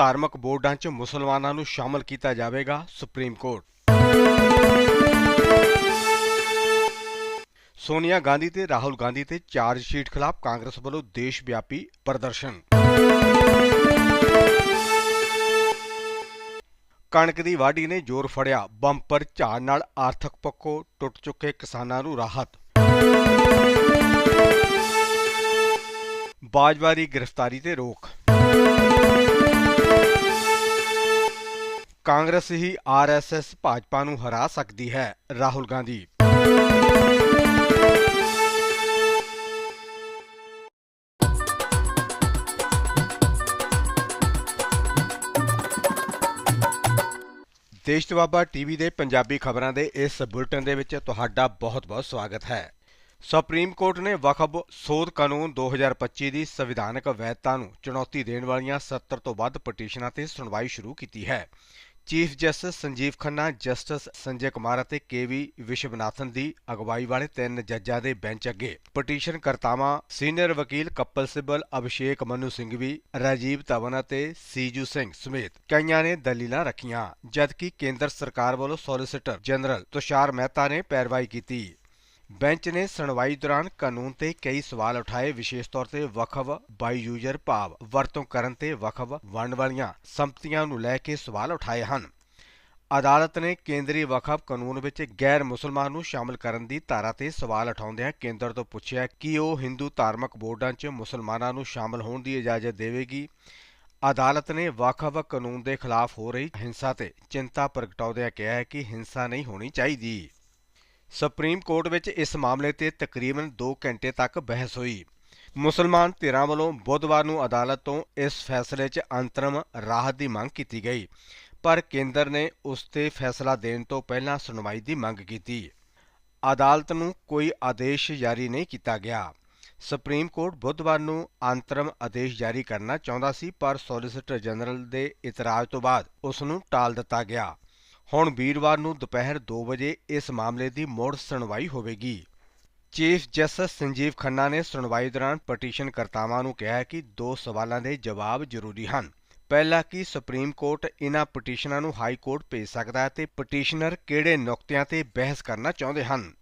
ਧਾਰਮਿਕ ਬੋਰਡਾਂ 'ਚ ਮੁਸਲਮਾਨਾਂ ਨੂੰ ਸ਼ਾਮਲ ਕੀਤਾ ਜਾਵੇਗਾ ਸੁਪਰੀਮ ਕੋਰਟ। ਸੋਨੀਆ ਗਾਂਧੀ ਤੇ ਰਾਹੁਲ ਗਾਂਧੀ ਤੇ ਚਾਰਜ ਸ਼ੀਟ ਖਿਲਾਫ ਕਾਂਗਰਸ ਵੱਲੋਂ ਦੇਸ਼ ਵਿਆਪੀ ਪ੍ਰਦਰਸ਼ਨ। ਕਣਕ ਦੀ ਵਾਢੀ ਨੇ ਜ਼ੋਰ ਫੜਿਆ, ਬੰਪਰ ਝਾੜ ਨਾਲ ਆਰਥਿਕ ਪੱਖੋਂ ਟੁੱਟ ਚੁੱਕੇ ਕਿਸਾਨਾਂ ਨੂੰ ਰਾਹਤ। ਬਾਜਵਾਰੀ ਗ੍ਰਿਫਤਾਰੀ ਤੇ ਰੋਕ। ਕਾਂਗਰਸ ਹੀ ਆਰਐਸਐਸ ਭਾਜਪਾ ਨੂੰ ਹਰਾ ਸਕਦੀ ਹੈ, ਰਾਹੁਲ ਗਾਂਧੀ। ਦੇਸ਼ ਦਵਾਬਾ ਟੀਵੀ ਦੇ ਪੰਜਾਬੀ ਖਬਰਾਂ ਦੇ ਇਸ ਬੁਲਟਨ ਦੇ ਵਿੱਚ ਤੁਹਾਡਾ ਬਹੁਤ-ਬਹੁਤ ਸਵਾਗਤ ਹੈ। ਸੁਪਰੀਮ ਕੋਰਟ ਨੇ ਵਕਫ ਸੋਧ ਕਾਨੂੰਨ 2025 ਦੀ ਸੰਵਿਧਾਨਕ ਵੈਧਤਾ ਨੂੰ ਚੁਣੌਤੀ ਦੇਣ ਵਾਲੀਆਂ 70 ਤੋਂ ਵੱਧ ਪਟੀਸ਼ਨਾਂ ਤੇ ਸੁਣਵਾਈ ਸ਼ੁਰੂ ਕੀਤੀ ਹੈ। Chief justice Sanjiv Khanna, justice Sanjay Kumar ਅਤੇ ਕੇਵੀ ਵਿਸ਼ਵਨਾਥਨ ਦੀ ਅਗਵਾਈ ਵਾਲੇ ਤਿੰਨ ਜੱਜਾਂ ਦੇ ਬੈਂਚ ਅੱਗੇ ਪਟੀਸ਼ਨ ਕਰਤਾਵਾਂ ਸੀਨੀਅਰ ਵਕੀਲ ਕਪਲ ਸਿੱਬਲ, ਅਭਿਸ਼ੇਕ ਮਨੂ ਸਿੰਘ ਵੀ, ਰਾਜੀਵ ਧਵਨ ਅਤੇ ਸੀਜੂ ਸਿੰਘ ਸਮੇਤ ਕਈਆਂ ਨੇ ਦਲੀਲਾਂ ਰੱਖੀਆਂ, ਜਦਕਿ ਕੇਂਦਰ ਸਰਕਾਰ ਵੱਲੋਂ ਸੋਲਿਸਿਟਰ ਜਨਰਲ ਤੁਸ਼ਾਰ ਮਹਿਤਾ ਨੇ ਪੈਰਵਾਈ ਕੀਤੀ। ਬੈਂਚ ਨੇ ਸੁਣਵਾਈ ਦੌਰਾਨ ਕਾਨੂੰਨ ਤੇ ਕਈ ਸਵਾਲ ਉਠਾਏ, ਵਿਸ਼ੇਸ਼ ਤੌਰ ਤੇ ਵਕਫ ਬਾਈ ਯੂਜ਼ਰ ਭਾਵ, ਵਰਤੋਂ ਕਰਨ ਤੇ ਵਕਫ ਵੰਡ ਵਾਲੀਆਂ ਸੰਪਤੀਆਂ ਨੂੰ ਲੈ ਕੇ ਸਵਾਲ ਉਠਾਏ ਹਨ। ਅਦਾਲਤ ਨੇ ਕੇਂਦਰੀ ਵਕਫ ਕਾਨੂੰਨ ਵਿੱਚ ਗੈਰ ਮੁਸਲਮਾਨ ਨੂੰ ਸ਼ਾਮਲ ਕਰਨ ਦੀ ਧਾਰਾ ਤੇ ਸਵਾਲ ਉਠਾਉਂਦਿਆਂ ਕੇਂਦਰ ਤੋਂ ਪੁੱਛਿਆ ਕਿ ਉਹ ਹਿੰਦੂ ਧਾਰਮਿਕ ਬੋਰਡਾਂ 'ਚ ਮੁਸਲਮਾਨਾਂ ਨੂੰ ਸ਼ਾਮਲ ਹੋਣ ਦੀ ਇਜਾਜ਼ਤ ਦੇਵੇਗੀ। ਅਦਾਲਤ ਨੇ ਵਕਫ ਕਾਨੂੰਨ ਦੇ ਖਿਲਾਫ ਹੋ ਰਹੀ ਹਿੰਸਾ ਤੇ ਚਿੰਤਾ ਪ੍ਰਗਟਾਉਂਦਿਆਂ ਕਿਹਾ ਕਿ ਹਿੰਸਾ ਨਹੀਂ ਹੋਣੀ ਚਾਹੀਦੀ। ਸੁਪਰੀਮ ਕੋਰਟ ਵਿੱਚ ਇਸ ਮਾਮਲੇ ਤੇ ਤਕਰੀਬਨ 2 ਘੰਟੇ ਤੱਕ ਬਹਿਸ ਹੋਈ। ਮੁਸਲਮਾਨ ਧਿਰਾਂ ਵੱਲੋਂ ਬੁੱਧਵਾਰ ਨੂੰ ਅਦਾਲਤ ਤੋਂ ਇਸ ਫੈਸਲੇ 'ਚ ਅੰਤਰਮ ਰਾਹਤ ਦੀ ਮੰਗ ਕੀਤੀ ਗਈ, ਪਰ ਕੇਂਦਰ ਨੇ ਉਸ ਤੇ ਫੈਸਲਾ ਦੇਣ ਤੋਂ ਪਹਿਲਾਂ ਸੁਣਵਾਈ ਦੀ ਮੰਗ ਕੀਤੀ। ਅਦਾਲਤ ਨੂੰ ਕੋਈ ਆਦੇਸ਼ ਜਾਰੀ ਨਹੀਂ ਕੀਤਾ ਗਿਆ। ਸੁਪਰੀਮ ਕੋਰਟ ਬੁੱਧਵਾਰ ਨੂੰ ਅੰਤਰਮ ਆਦੇਸ਼ ਜਾਰੀ ਕਰਨਾ ਚਾਹੁੰਦਾ ਸੀ, ਪਰ ਸੋਲਿਸਿਟਰ ਜਨਰਲ ਦੇ ਇਤਰਾਜ਼ ਤੋਂ ਬਾਅਦ ਉਸ ਨੂੰ ਟਾਲ ਦਿੱਤਾ ਗਿਆ। ਹੁਣ ਵੀਰਵਾਰ ਨੂੰ ਦੁਪਹਿਰ 2 ਵਜੇ ਇਸ ਮਾਮਲੇ ਦੀ ਮੁੜ ਸੁਣਵਾਈ ਹੋਵੇਗੀ। ਚੀਫ ਜਸਟਿਸ ਸੰਜੀਵ ਖੰਨਾ ਨੇ ਸੁਣਵਾਈ ਦੌਰਾਨ ਪਟੀਸ਼ਨ ਕਰਤਾਵਾਂ ਨੂੰ ਕਿਹਾ ਕਿ ਦੋ ਸਵਾਲਾਂ ਦੇ ਜਵਾਬ ਜ਼ਰੂਰੀ ਹਨ। ਪਹਿਲਾ, ਕਿ ਸੁਪਰੀਮ ਕੋਰਟ ਇਹਨਾਂ ਪਟੀਸ਼ਨਾਂ ਨੂੰ ਹਾਈ ਕੋਰਟ ਭੇਜ ਸਕਦਾ ਹੈ ਤੇ ਪਟੀਸ਼ਨਰ ਕਿਹੜੇ ਨੁਕਤਿਆਂ ਤੇ ਬਹਿਸ ਕਰਨਾ ਚਾਹੁੰਦੇ ਹਨ?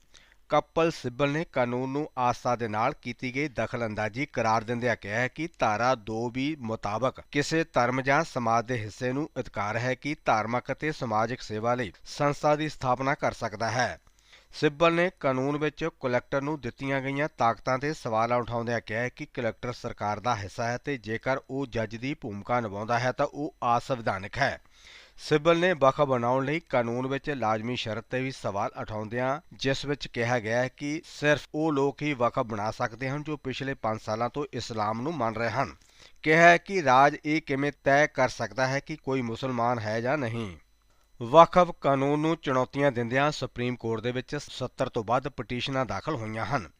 ਕਪਲ ਸਿੱਬਲ ਨੇ ਕਾਨੂੰਨ ਨੂੰ ਆਸਥਾ ਦੇ ਨਾਲ ਕੀਤੀ ਗਈ ਦਖਲਅੰਦਾਜ਼ੀ ਕਰਾਰ ਦਿੰਦਿਆਂ ਕਿਹਾ ਹੈ ਕਿ ਧਾਰਾ 2 ਵੀ ਮੁਤਾਬਕ ਕਿਸੇ ਧਰਮ ਜਾਂ ਸਮਾਜ ਦੇ ਹਿੱਸੇ ਨੂੰ ਅਧਿਕਾਰ ਹੈ ਕਿ ਧਾਰਮਿਕ ਅਤੇ ਸਮਾਜਿਕ ਸੇਵਾ ਲਈ ਸੰਸਥਾ ਦੀ ਸਥਾਪਨਾ ਕਰ ਸਕਦਾ ਹੈ। ਸਿੱਬਲ ਨੇ ਕਾਨੂੰਨ ਵਿੱਚ ਕਲੈਕਟਰ ਨੂੰ ਦਿੱਤੀਆਂ ਗਈਆਂ ਤਾਕਤਾਂ ਤੇ ਸਵਾਲ ਉਠਾਉਂਦਿਆਂ ਕਿਹਾ ਹੈ ਕਿ ਕਲੈਕਟਰ ਸਰਕਾਰ ਦਾ ਹਿੱਸਾ ਹੈ ਤੇ ਜੇਕਰ ਉਹ ਜੱਜ ਦੀ ਭੂਮਿਕਾ ਨਿਭਾਉਂਦਾ ਹੈ ਤਾਂ ਉਹ ਅਸੰਵਿਧਾਨਕ ਹੈ। ਸਿੱਬਲ ਨੇ ਵਕਫ ਬਣਾਉਣ ਲਈ ਕਾਨੂੰਨ ਵਿੱਚ ਲਾਜ਼ਮੀ ਸ਼ਰਤ ਤੇ ਵੀ ਸਵਾਲ ਉਠਾਉਂਦਿਆਂ ਜਿਸ ਵਿੱਚ ਕਿਹਾ ਗਿਆ ਹੈ ਕਿ ਸਿਰਫ ਉਹ ਲੋਕ ਹੀ ਵਕਫ ਬਣਾ ਸਕਦੇ ਹਨ ਜੋ ਪਿਛਲੇ 5 ਸਾਲਾਂ ਤੋਂ ਇਸਲਾਮ ਨੂੰ ਮੰਨ ਰਹੇ ਹਨ। ਕਿਹਾ ਹੈ ਕਿ ਰਾਜ ਇਹ ਕਿਵੇਂ ਤੈਅ ਕਰ ਸਕਦਾ ਹੈ ਕਿ ਕੋਈ ਮੁਸਲਮਾਨ ਹੈ ਜਾਂ ਨਹੀਂ। ਵਕਫ ਕਾਨੂੰਨ ਨੂੰ ਚੁਣੌਤੀਆਂ ਦਿੰਦਿਆਂ ਸੁਪਰੀਮ ਕੋਰਟ ਦੇ ਵਿੱਚ 70 ਤੋਂ ਵੱਧ ਪਟੀਸ਼ਨਾਂ ਦਾਖਲ ਹੋਈਆਂ ਹਨ।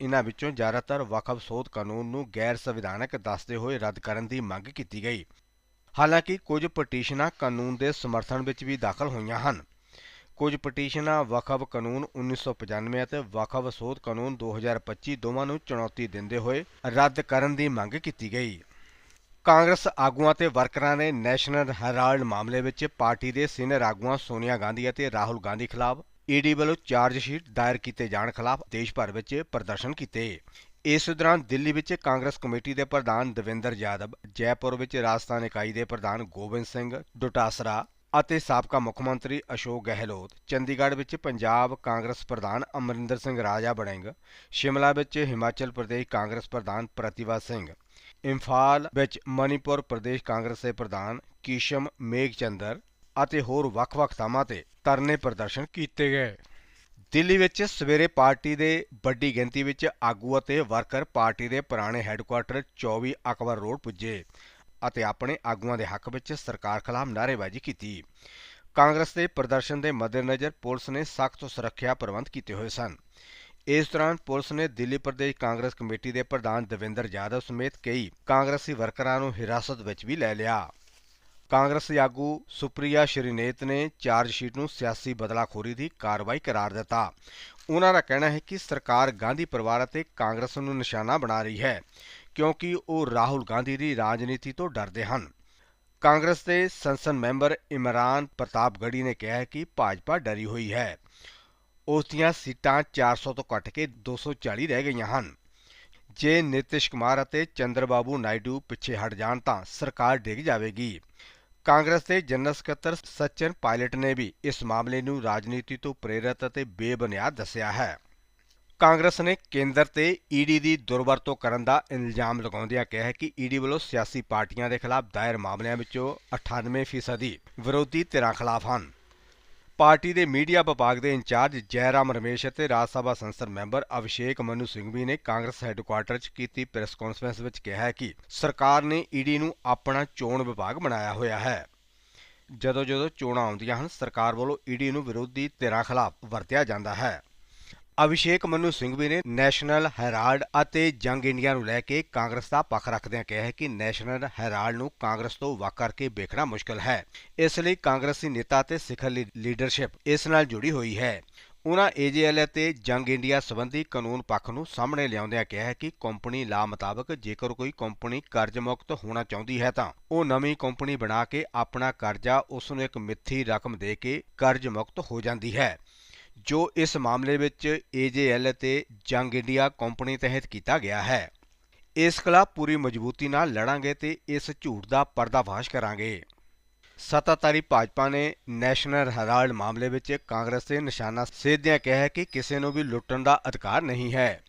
ਇਨ੍ਹਾਂ ਵਿੱਚੋਂ ਜ਼ਿਆਦਾਤਰ ਵਕਫ ਸੋਧ ਕਾਨੂੰਨ ਨੂੰ ਗੈਰ ਸੰਵਿਧਾਨਕ ਦੱਸਦੇ ਹੋਏ ਰੱਦ ਕਰਨ ਦੀ ਮੰਗ ਕੀਤੀ ਗਈ। ਹਾਲਾਂਕਿ ਕੁਝ ਪਟੀਸ਼ਨਾਂ ਕਾਨੂੰਨ ਦੇ ਸਮਰਥਨ ਵਿੱਚ ਵੀ ਦਾਖਲ ਹੋਈਆਂ ਹਨ। ਕੁਝ ਪਟੀਸ਼ਨਾਂ ਵਕਫ ਕਾਨੂੰਨ 1995 ਅਤੇ ਵਕਫ ਸੋਧ ਕਾਨੂੰਨ 2025 ਦੋਵਾਂ ਨੂੰ ਚੁਣੌਤੀ ਦਿੰਦੇ ਹੋਏ ਰੱਦ ਕਰਨ ਦੀ ਮੰਗ ਕੀਤੀ ਗਈ। ਕਾਂਗਰਸ ਆਗੂਆਂ ਤੇ ਵਰਕਰਾਂ ਨੇ ਨੈਸ਼ਨਲ ਹੈਰਾਲਡ ਮਾਮਲੇ ਵਿੱਚ ਪਾਰਟੀ ਦੇ ਸੀਨੀਅਰ ਆਗੂਆਂ ਸੋਨੀਆ ਗਾਂਧੀ ਅਤੇ ਰਾਹੁਲ ਗਾਂਧੀ ਖਿਲਾਫ ਈਡੀ ਵੱਲੋਂ ਚਾਰਜ ਸ਼ੀਟ ਦਾਇਰ ਕੀਤੇ ਜਾਣ ਖਿਲਾਫ ਦੇਸ਼ ਭਰ ਵਿੱਚ ਪ੍ਰਦਰਸ਼ਨ ਕੀਤੇ। ਇਸ ਦੌਰਾਨ ਦਿੱਲੀ ਵਿੱਚ ਕਾਂਗਰਸ ਕਮੇਟੀ ਦੇ ਪ੍ਰਧਾਨ ਦਵਿੰਦਰ ਯਾਦਵ, ਜੈਪੁਰ ਵਿੱਚ ਰਾਜਸਥਾਨ ਇਕਾਈ ਦੇ ਪ੍ਰਧਾਨ ਗੋਬਿੰਦ ਸਿੰਘ ਡੋਟਾਸਰਾ ਅਤੇ ਸਾਬਕਾ ਮੁੱਖ ਮੰਤਰੀ ਅਸ਼ੋਕ ਗਹਿਲੋਤ, ਚੰਡੀਗੜ੍ਹ ਵਿੱਚ ਪੰਜਾਬ ਕਾਂਗਰਸ ਪ੍ਰਧਾਨ ਅਮਰਿੰਦਰ ਸਿੰਘ ਰਾਜਾ ਬਣਿੰਗ, ਸ਼ਿਮਲਾ ਵਿੱਚ ਹਿਮਾਚਲ ਪ੍ਰਦੇਸ਼ ਕਾਂਗਰਸ ਪ੍ਰਧਾਨ ਪ੍ਰਤਿਭਾ ਸਿੰਘ, ਇੰਫਾਲ ਵਿੱਚ ਮਨੀਪੁਰ ਪ੍ਰਦੇਸ਼ ਕਾਂਗਰਸ ਦੇ ਪ੍ਰਧਾਨ ਕੀਸ਼ਮ ਮੇਘਚੰਦਰ ਅਤੇ ਹੋਰ ਵੱਖ-ਵੱਖ ਥਾਵਾਂ ਤੇ ਧਰਨੇ ਪ੍ਰਦਰਸ਼ਨ ਕੀਤੇ ਗਏ। ਦਿੱਲੀ ਵਿੱਚ ਸਵੇਰੇ ਪਾਰਟੀ ਦੇ ਵੱਡੀ ਗਿਣਤੀ ਵਿੱਚ ਆਗੂ ਅਤੇ ਵਰਕਰ ਪਾਰਟੀ ਦੇ ਪੁਰਾਣੇ ਹੈੱਡਕੁਆਰਟਰ 24 ਅਕਬਰ ਰੋਡ ਪੁੱਜੇ ਅਤੇ ਆਪਣੇ ਆਗੂਆਂ ਦੇ ਹੱਕ ਵਿੱਚ ਸਰਕਾਰ ਖਿਲਾਫ ਨਾਅਰੇਬਾਜ਼ੀ ਕੀਤੀ। ਕਾਂਗਰਸ ਦੇ ਪ੍ਰਦਰਸ਼ਨ ਦੇ ਮੱਦੇਨਜ਼ਰ ਪੁਲਿਸ ਨੇ ਸਖਤ ਸੁਰੱਖਿਆ ਪ੍ਰਬੰਧ ਕੀਤੇ ਹੋਏ ਸਨ। ਇਸ ਦੌਰਾਨ ਪੁਲਿਸ ਨੇ ਦਿੱਲੀ ਪ੍ਰਦੇਸ਼ ਕਾਂਗਰਸ ਕਮੇਟੀ ਦੇ ਪ੍ਰਧਾਨ ਦਵਿੰਦਰ ਯਾਦਵ ਸਮੇਤ ਕਈ ਕਾਂਗਰਸੀ ਵਰਕਰਾਂ ਨੂੰ ਹਿਰਾਸਤ ਵਿੱਚ ਵੀ ਲੈ ਲਿਆ। ਕਾਂਗਰਸ ਆਗੂ ਸੁਪਰੀਆ ਸ਼੍ਰੀਨੇਤ ਨੇ ਚਾਰਜ ਸ਼ੀਟ ਨੂੰ ਸਿਆਸੀ ਬਦਲਾਖੋਰੀ ਦੀ ਕਾਰਵਾਈ ਕਰਾਰ ਦਿੱਤਾ। ਉਹਨਾਂ ਦਾ ਕਹਿਣਾ ਹੈ ਕਿ ਸਰਕਾਰ ਗਾਂਧੀ ਪਰਿਵਾਰ ਅਤੇ ਕਾਂਗਰਸ ਨੂੰ ਨਿਸ਼ਾਨਾ ਬਣਾ ਰਹੀ ਹੈ, ਕਿਉਂਕਿ ਉਹ ਰਾਹੁਲ ਗਾਂਧੀ ਦੀ ਰਾਜਨੀਤੀ ਤੋਂ ਡਰਦੇ ਹਨ। ਕਾਂਗਰਸ ਦੇ ਸੰਸਦ ਮੈਂਬਰ ਇਮਰਾਨ ਪ੍ਰਤਾਪ ਗੜੀ ਨੇ ਕਿਹਾ ਹੈ ਕਿ ਭਾਜਪਾ ਡਰੀ ਹੋਈ ਹੈ। ਉਸ ਦੀਆਂ ਸੀਟਾਂ 400 ਤੋਂ ਘਟ ਕੇ 240 ਰਹਿ ਗਈਆਂ ਹਨ। ਜੇ ਨਿਤਿਸ਼ ਕੁਮਾਰ ਅਤੇ ਚੰਦਰਬਾਬੂ ਨਾਇਡੂ ਪਿੱਛੇ ਹਟ ਜਾਣ ਤਾਂ ਸਰਕਾਰ ਡਿੱਗ ਜਾਵੇਗੀ। ਕਾਂਗਰਸ ਦੇ ਜਨਰਲ ਸਕੱਤਰ ਸਚਿਨ ਪਾਇਲਟ ਨੇ ਵੀ ਇਸ ਮਾਮਲੇ ਨੂੰ ਰਾਜਨੀਤੀ ਤੋਂ ਪ੍ਰੇਰਿਤ ਅਤੇ ਬੇਬੁਨਿਆਦ ਦੱਸਿਆ ਹੈ। ਕਾਂਗਰਸ ਨੇ ਕੇਂਦਰ ਤੇ ਈਡੀ ਦੀ ਦੁਰਵਰਤੋਂ ਕਰਨ ਦਾ ਇਲਜ਼ਾਮ ਲਗਾਉਂਦਿਆਂ ਕਿਹਾ ਹੈ ਕਿ ਈਡੀ ਵੱਲੋਂ ਸਿਆਸੀ ਪਾਰਟੀਆਂ ਦੇ ਖਿਲਾਫ ਦਾਇਰ ਮਾਮਲਿਆਂ ਵਿੱਚੋਂ 98% ਵਿਰੋਧੀ ਧਿਰਾਂ ਖਿਲਾਫ ਹਨ। ਪਾਰਟੀ ਦੇ ਮੀਡੀਆ ਵਿਭਾਗ ਦੇ ਇੰਚਾਰਜ ਜੈਰਾਮ ਰਮੇਸ਼ ਅਤੇ ਰਾਜ ਸਭਾ ਸੰਸਦ ਮੈਂਬਰ ਅਭਿਸ਼ੇਕ ਮਨੂ ਸਿੰਘਵੀ ਨੇ ਕਾਂਗਰਸ ਹੈੱਡਕੁਆਰਟਰ 'ਚ ਕੀਤੀ ਪ੍ਰੈਸ ਕਾਨਫਰੰਸ ਵਿੱਚ ਕਿਹਾ ਕਿ ਸਰਕਾਰ ਨੇ ਈਡੀ ਨੂੰ ਆਪਣਾ ਚੋਣ ਵਿਭਾਗ ਬਣਾਇਆ ਹੋਇਆ ਹੈ। ਜਦੋਂ ਜਦੋਂ ਚੋਣਾਂ ਆਉਂਦੀਆਂ ਹਨ, ਸਰਕਾਰ ਵੱਲੋਂ ਈਡੀ ਨੂੰ ਵਿਰੋਧੀ ਧਿਰਾਂ ਖਿਲਾਫ ਵਰਤਿਆ ਜਾਂਦਾ ਹੈ। ਅਭਿਸ਼ੇਕ ਮਨੂ ਸਿੰਘਵੀ ਨੇ ਨੈਸ਼ਨਲ ਹੈਰਾਲਡ ਅਤੇ ਜੰਗ ਇੰਡੀਆ ਨੂੰ ਲੈ ਕੇ ਕਾਂਗਰਸ ਦਾ ਪੱਖ ਰੱਖਦਿਆਂ ਕਿਹਾ ਹੈ ਕਿ ਨੈਸ਼ਨਲ ਹੈਰਾਲਡ ਨੂੰ ਕਾਂਗਰਸ ਤੋਂ ਵੱਖ ਕਰਕੇ ਵੇਖਣਾ ਮੁਸ਼ਕਲ ਹੈ। ਇਸ ਲਈ ਕਾਂਗਰਸੀ ਨੇਤਾ ਤੇ ਸਿਖਰ ਲੀ- ਲੀਡਰਸ਼ਿਪ ਇਸ ਨਾਲ ਜੁੜੀ ਹੋਈ ਹੈ। ਉਨ੍ਹਾਂ ਏਜੇਐਲ ਅਤੇ ਜੰਗ ਇੰਡੀਆ ਸੰਬੰਧੀ ਕਾਨੂੰਨ ਪੱਖ ਨੂੰ ਸਾਹਮਣੇ ਲਿਆਉਂਦਿਆਂ ਕਿਹਾ ਹੈ ਕਿ ਕੰਪਨੀ ਲਾ ਮੁਤਾਬਕ ਜੇਕਰ ਕੋਈ ਕੰਪਨੀ ਕਰਜ਼ ਮੁਕਤ ਹੋਣਾ ਚਾਹੁੰਦੀ ਹੈ ਤਾਂ ਉਹ ਨਵੀਂ ਕੰਪਨੀ ਬਣਾ ਕੇ ਆਪਣਾ ਕਰਜ਼ਾ ਉਸ ਨੂੰ ਇੱਕ ਮਿੱਥੀ ਰਕਮ ਦੇ ਕੇ ਕਰਜ਼ ਮੁਕਤ ਹੋ ਜਾਂਦੀ ਹੈ। ਜੋ ਇਸ ਮਾਮਲੇ ਵਿੱਚ ਏਜੇਐਲ ਅਤੇ ਜੰਗ ਇੰਡੀਆ ਕੰਪਨੀ ਤਹਿਤ ਕੀਤਾ ਗਿਆ ਹੈ। ਇਸ ਖਿਲਾਫ ਪੂਰੀ ਮਜ਼ਬੂਤੀ ਨਾਲ ਲੜਾਂਗੇ ਤੇ ਇਸ ਝੂਠ ਦਾ ਪਰਦਾਫਾਸ਼ ਕਰਾਂਗੇ। ਸੱਤਾਧਾਰੀ ਭਾਜਪਾ ਨੇ ਨੈਸ਼ਨਲ ਹੈਰਾਲਡ ਮਾਮਲੇ ਵਿੱਚ ਕਾਂਗਰਸ ਤੇ ਨਿਸ਼ਾਨਾ ਸੇਧਦਿਆਂ ਕਿਹਾ ਕਿ ਕਿਸੇ ਨੂੰ ਵੀ ਲੁੱਟਣ ਦਾ ਅਧਿਕਾਰ ਨਹੀਂ ਹੈ।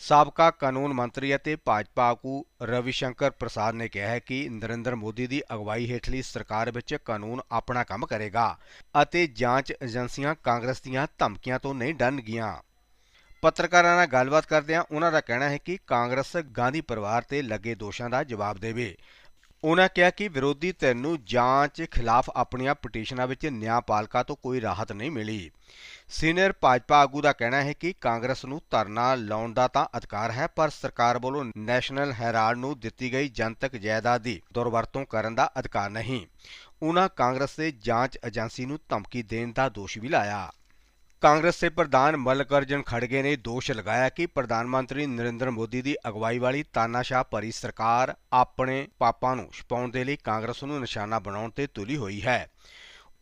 ਸਾਬਕਾ ਕਾਨੂੰਨ ਮੰਤਰੀ ਅਤੇ ਭਾਜਪਾ ਆਗੂ ਰਵੀ ਸ਼ੰਕਰ ਪ੍ਰਸਾਦ ਨੇ ਕਿਹਾ ਹੈ ਕਿ ਨਰਿੰਦਰ ਮੋਦੀ ਦੀ ਅਗਵਾਈ ਹੇਠਲੀ ਸਰਕਾਰ ਵਿੱਚ ਕਾਨੂੰਨ ਆਪਣਾ ਕੰਮ ਕਰੇਗਾ ਅਤੇ ਜਾਂਚ ਏਜੰਸੀਆਂ ਕਾਂਗਰਸ ਦੀਆਂ ਧਮਕੀਆਂ ਤੋਂ ਨਹੀਂ ਡਰਨਗੀਆਂ। ਪੱਤਰਕਾਰਾਂ ਨਾਲ ਗੱਲਬਾਤ ਕਰਦਿਆਂ ਉਹਨਾਂ ਦਾ ਕਹਿਣਾ ਹੈ ਕਿ ਕਾਂਗਰਸ ਗਾਂਧੀ ਪਰਿਵਾਰ ਤੇ ਲੱਗੇ ਦੋਸ਼ਾਂ ਦਾ ਜਵਾਬ ਦੇਵੇ। ਉਹਨਾਂ ਕਿਹਾ ਕਿ ਵਿਰੋਧੀ ਧਿਰ ਨੂੰ ਜਾਂਚ ਖਿਲਾਫ ਆਪਣੀਆਂ ਪਟੀਸ਼ਨਾਂ ਵਿੱਚ ਨਿਆਂਪਾਲਕਾ ਤੋਂ ਕੋਈ ਰਾਹਤ ਨਹੀਂ ਮਿਲੀ। ਸੀਨੀਅਰ ਭਾਜਪਾ ਆਗੂ ਦਾ ਕਹਿਣਾ ਹੈ ਕਿ ਕਾਂਗਰਸ ਨੂੰ ਧਰਨਾ ਲਾਉਣ ਦਾ ਤਾਂ ਅਧਿਕਾਰ ਹੈ, ਪਰ ਸਰਕਾਰ ਵੱਲੋਂ ਨੈਸ਼ਨਲ ਹੈਰਾਲਡ ਨੂੰ ਦਿੱਤੀ ਗਈ ਜਨਤਕ ਜਾਇਦਾਦ ਦੀ ਦੁਰਵਰਤੋਂ ਕਰਨ ਦਾ ਅਧਿਕਾਰ ਨਹੀਂ। ਉਹਨਾਂ ਕਾਂਗਰਸ ਦੇ ਜਾਂਚ ਏਜੰਸੀ ਨੂੰ ਧਮਕੀ ਦੇਣ ਦਾ ਦੋਸ਼ ਵੀ ਲਾਇਆ। ਕਾਂਗਰਸ ਦੇ ਪ੍ਰਧਾਨ ਮੱਲਕਾਰਜੁਨ ਖੜਗੇ ਨੇ ਦੋਸ਼ ਲਗਾਇਆ ਕਿ ਪ੍ਰਧਾਨ ਮੰਤਰੀ ਨਰਿੰਦਰ ਮੋਦੀ ਦੀ ਅਗਵਾਈ ਵਾਲੀ ਤਾਨਾਸ਼ਾਹ ਭਰੀ ਸਰਕਾਰ ਆਪਣੇ ਪਾਪਾਂ ਨੂੰ ਛੁਪਾਉਣ ਦੇ ਲਈ ਕਾਂਗਰਸ ਨੂੰ ਨਿਸ਼ਾਨਾ ਬਣਾਉਣ ਤੇ ਤੁਲੀ ਹੋਈ ਹੈ।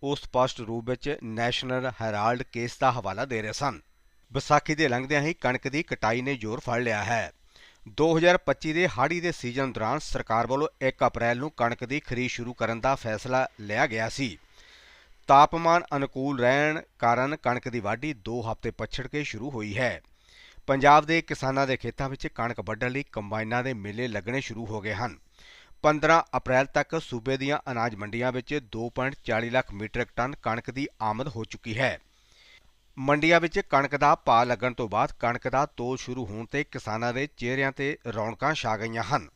ਉਹ ਸਪਸ਼ਟ ਰੂਪ ਵਿੱਚ ਨੈਸ਼ਨਲ ਹੈਰਾਲਡ ਕੇਸ ਦਾ ਹਵਾਲਾ ਦੇ ਰਹੇ ਸਨ। ਵਿਸਾਖੀ ਦੇ ਲੰਘਦਿਆਂ ਹੀ ਕਣਕ ਦੀ ਕਟਾਈ ਨੇ ਜ਼ੋਰ ਫੜ ਲਿਆ ਹੈ। 2025 ਦੇ ਹਾੜੀ ਦੇ ਸੀਜ਼ਨ ਦੌਰਾਨ ਸਰਕਾਰ ਵੱਲੋਂ 1 ਅਪ੍ਰੈਲ ਨੂੰ ਕਣਕ ਦੀ ਖਰੀਦ ਸ਼ੁਰੂ ਕਰਨ ਦਾ ਫੈਸਲਾ ਲਿਆ ਗਿਆ ਸੀ। ਤਾਪਮਾਨ ਅਨੁਕੂਲ ਰਹਿਣ ਕਾਰਨ ਕਣਕ ਦੀ ਵਾਢੀ 2 ਹਫ਼ਤੇ ਪਛੜ ਕੇ ਸ਼ੁਰੂ ਹੋਈ ਹੈ। ਪੰਜਾਬ ਦੇ ਕਿਸਾਨਾਂ ਦੇ ਖੇਤਾਂ ਵਿੱਚ ਕਣਕ ਵੱਢਣ ਲਈ ਕੰਬਾਈਨਾਂ ਦੇ ਮੇਲੇ ਲੱਗਣੇ ਸ਼ੁਰੂ ਹੋ ਗਏ ਹਨ। 15 ਅਪ੍ਰੈਲ ਤੱਕ ਸੂਬੇ ਦੀਆਂ ਅਨਾਜ ਮੰਡੀਆਂ ਵਿੱਚ 2.40 ਲੱਖ ਮੀਟ੍ਰਿਕ ਟਨ ਕਣਕ ਦੀ ਆਮਦ ਹੋ ਚੁੱਕੀ ਹੈ। ਮੰਡੀਆਂ ਵਿੱਚ ਕਣਕ ਦਾ ਭਾਅ ਲੱਗਣ ਤੋਂ ਬਾਅਦ ਕਣਕ ਦਾ ਤੋਲ ਸ਼ੁਰੂ ਹੋਣ ਤੇ ਕਿਸਾਨਾਂ ਦੇ ਚਿਹਰਿਆਂ ਤੇ ਰੌਣਕਾਂ ਛਾ ਗਈਆਂ ਹਨ।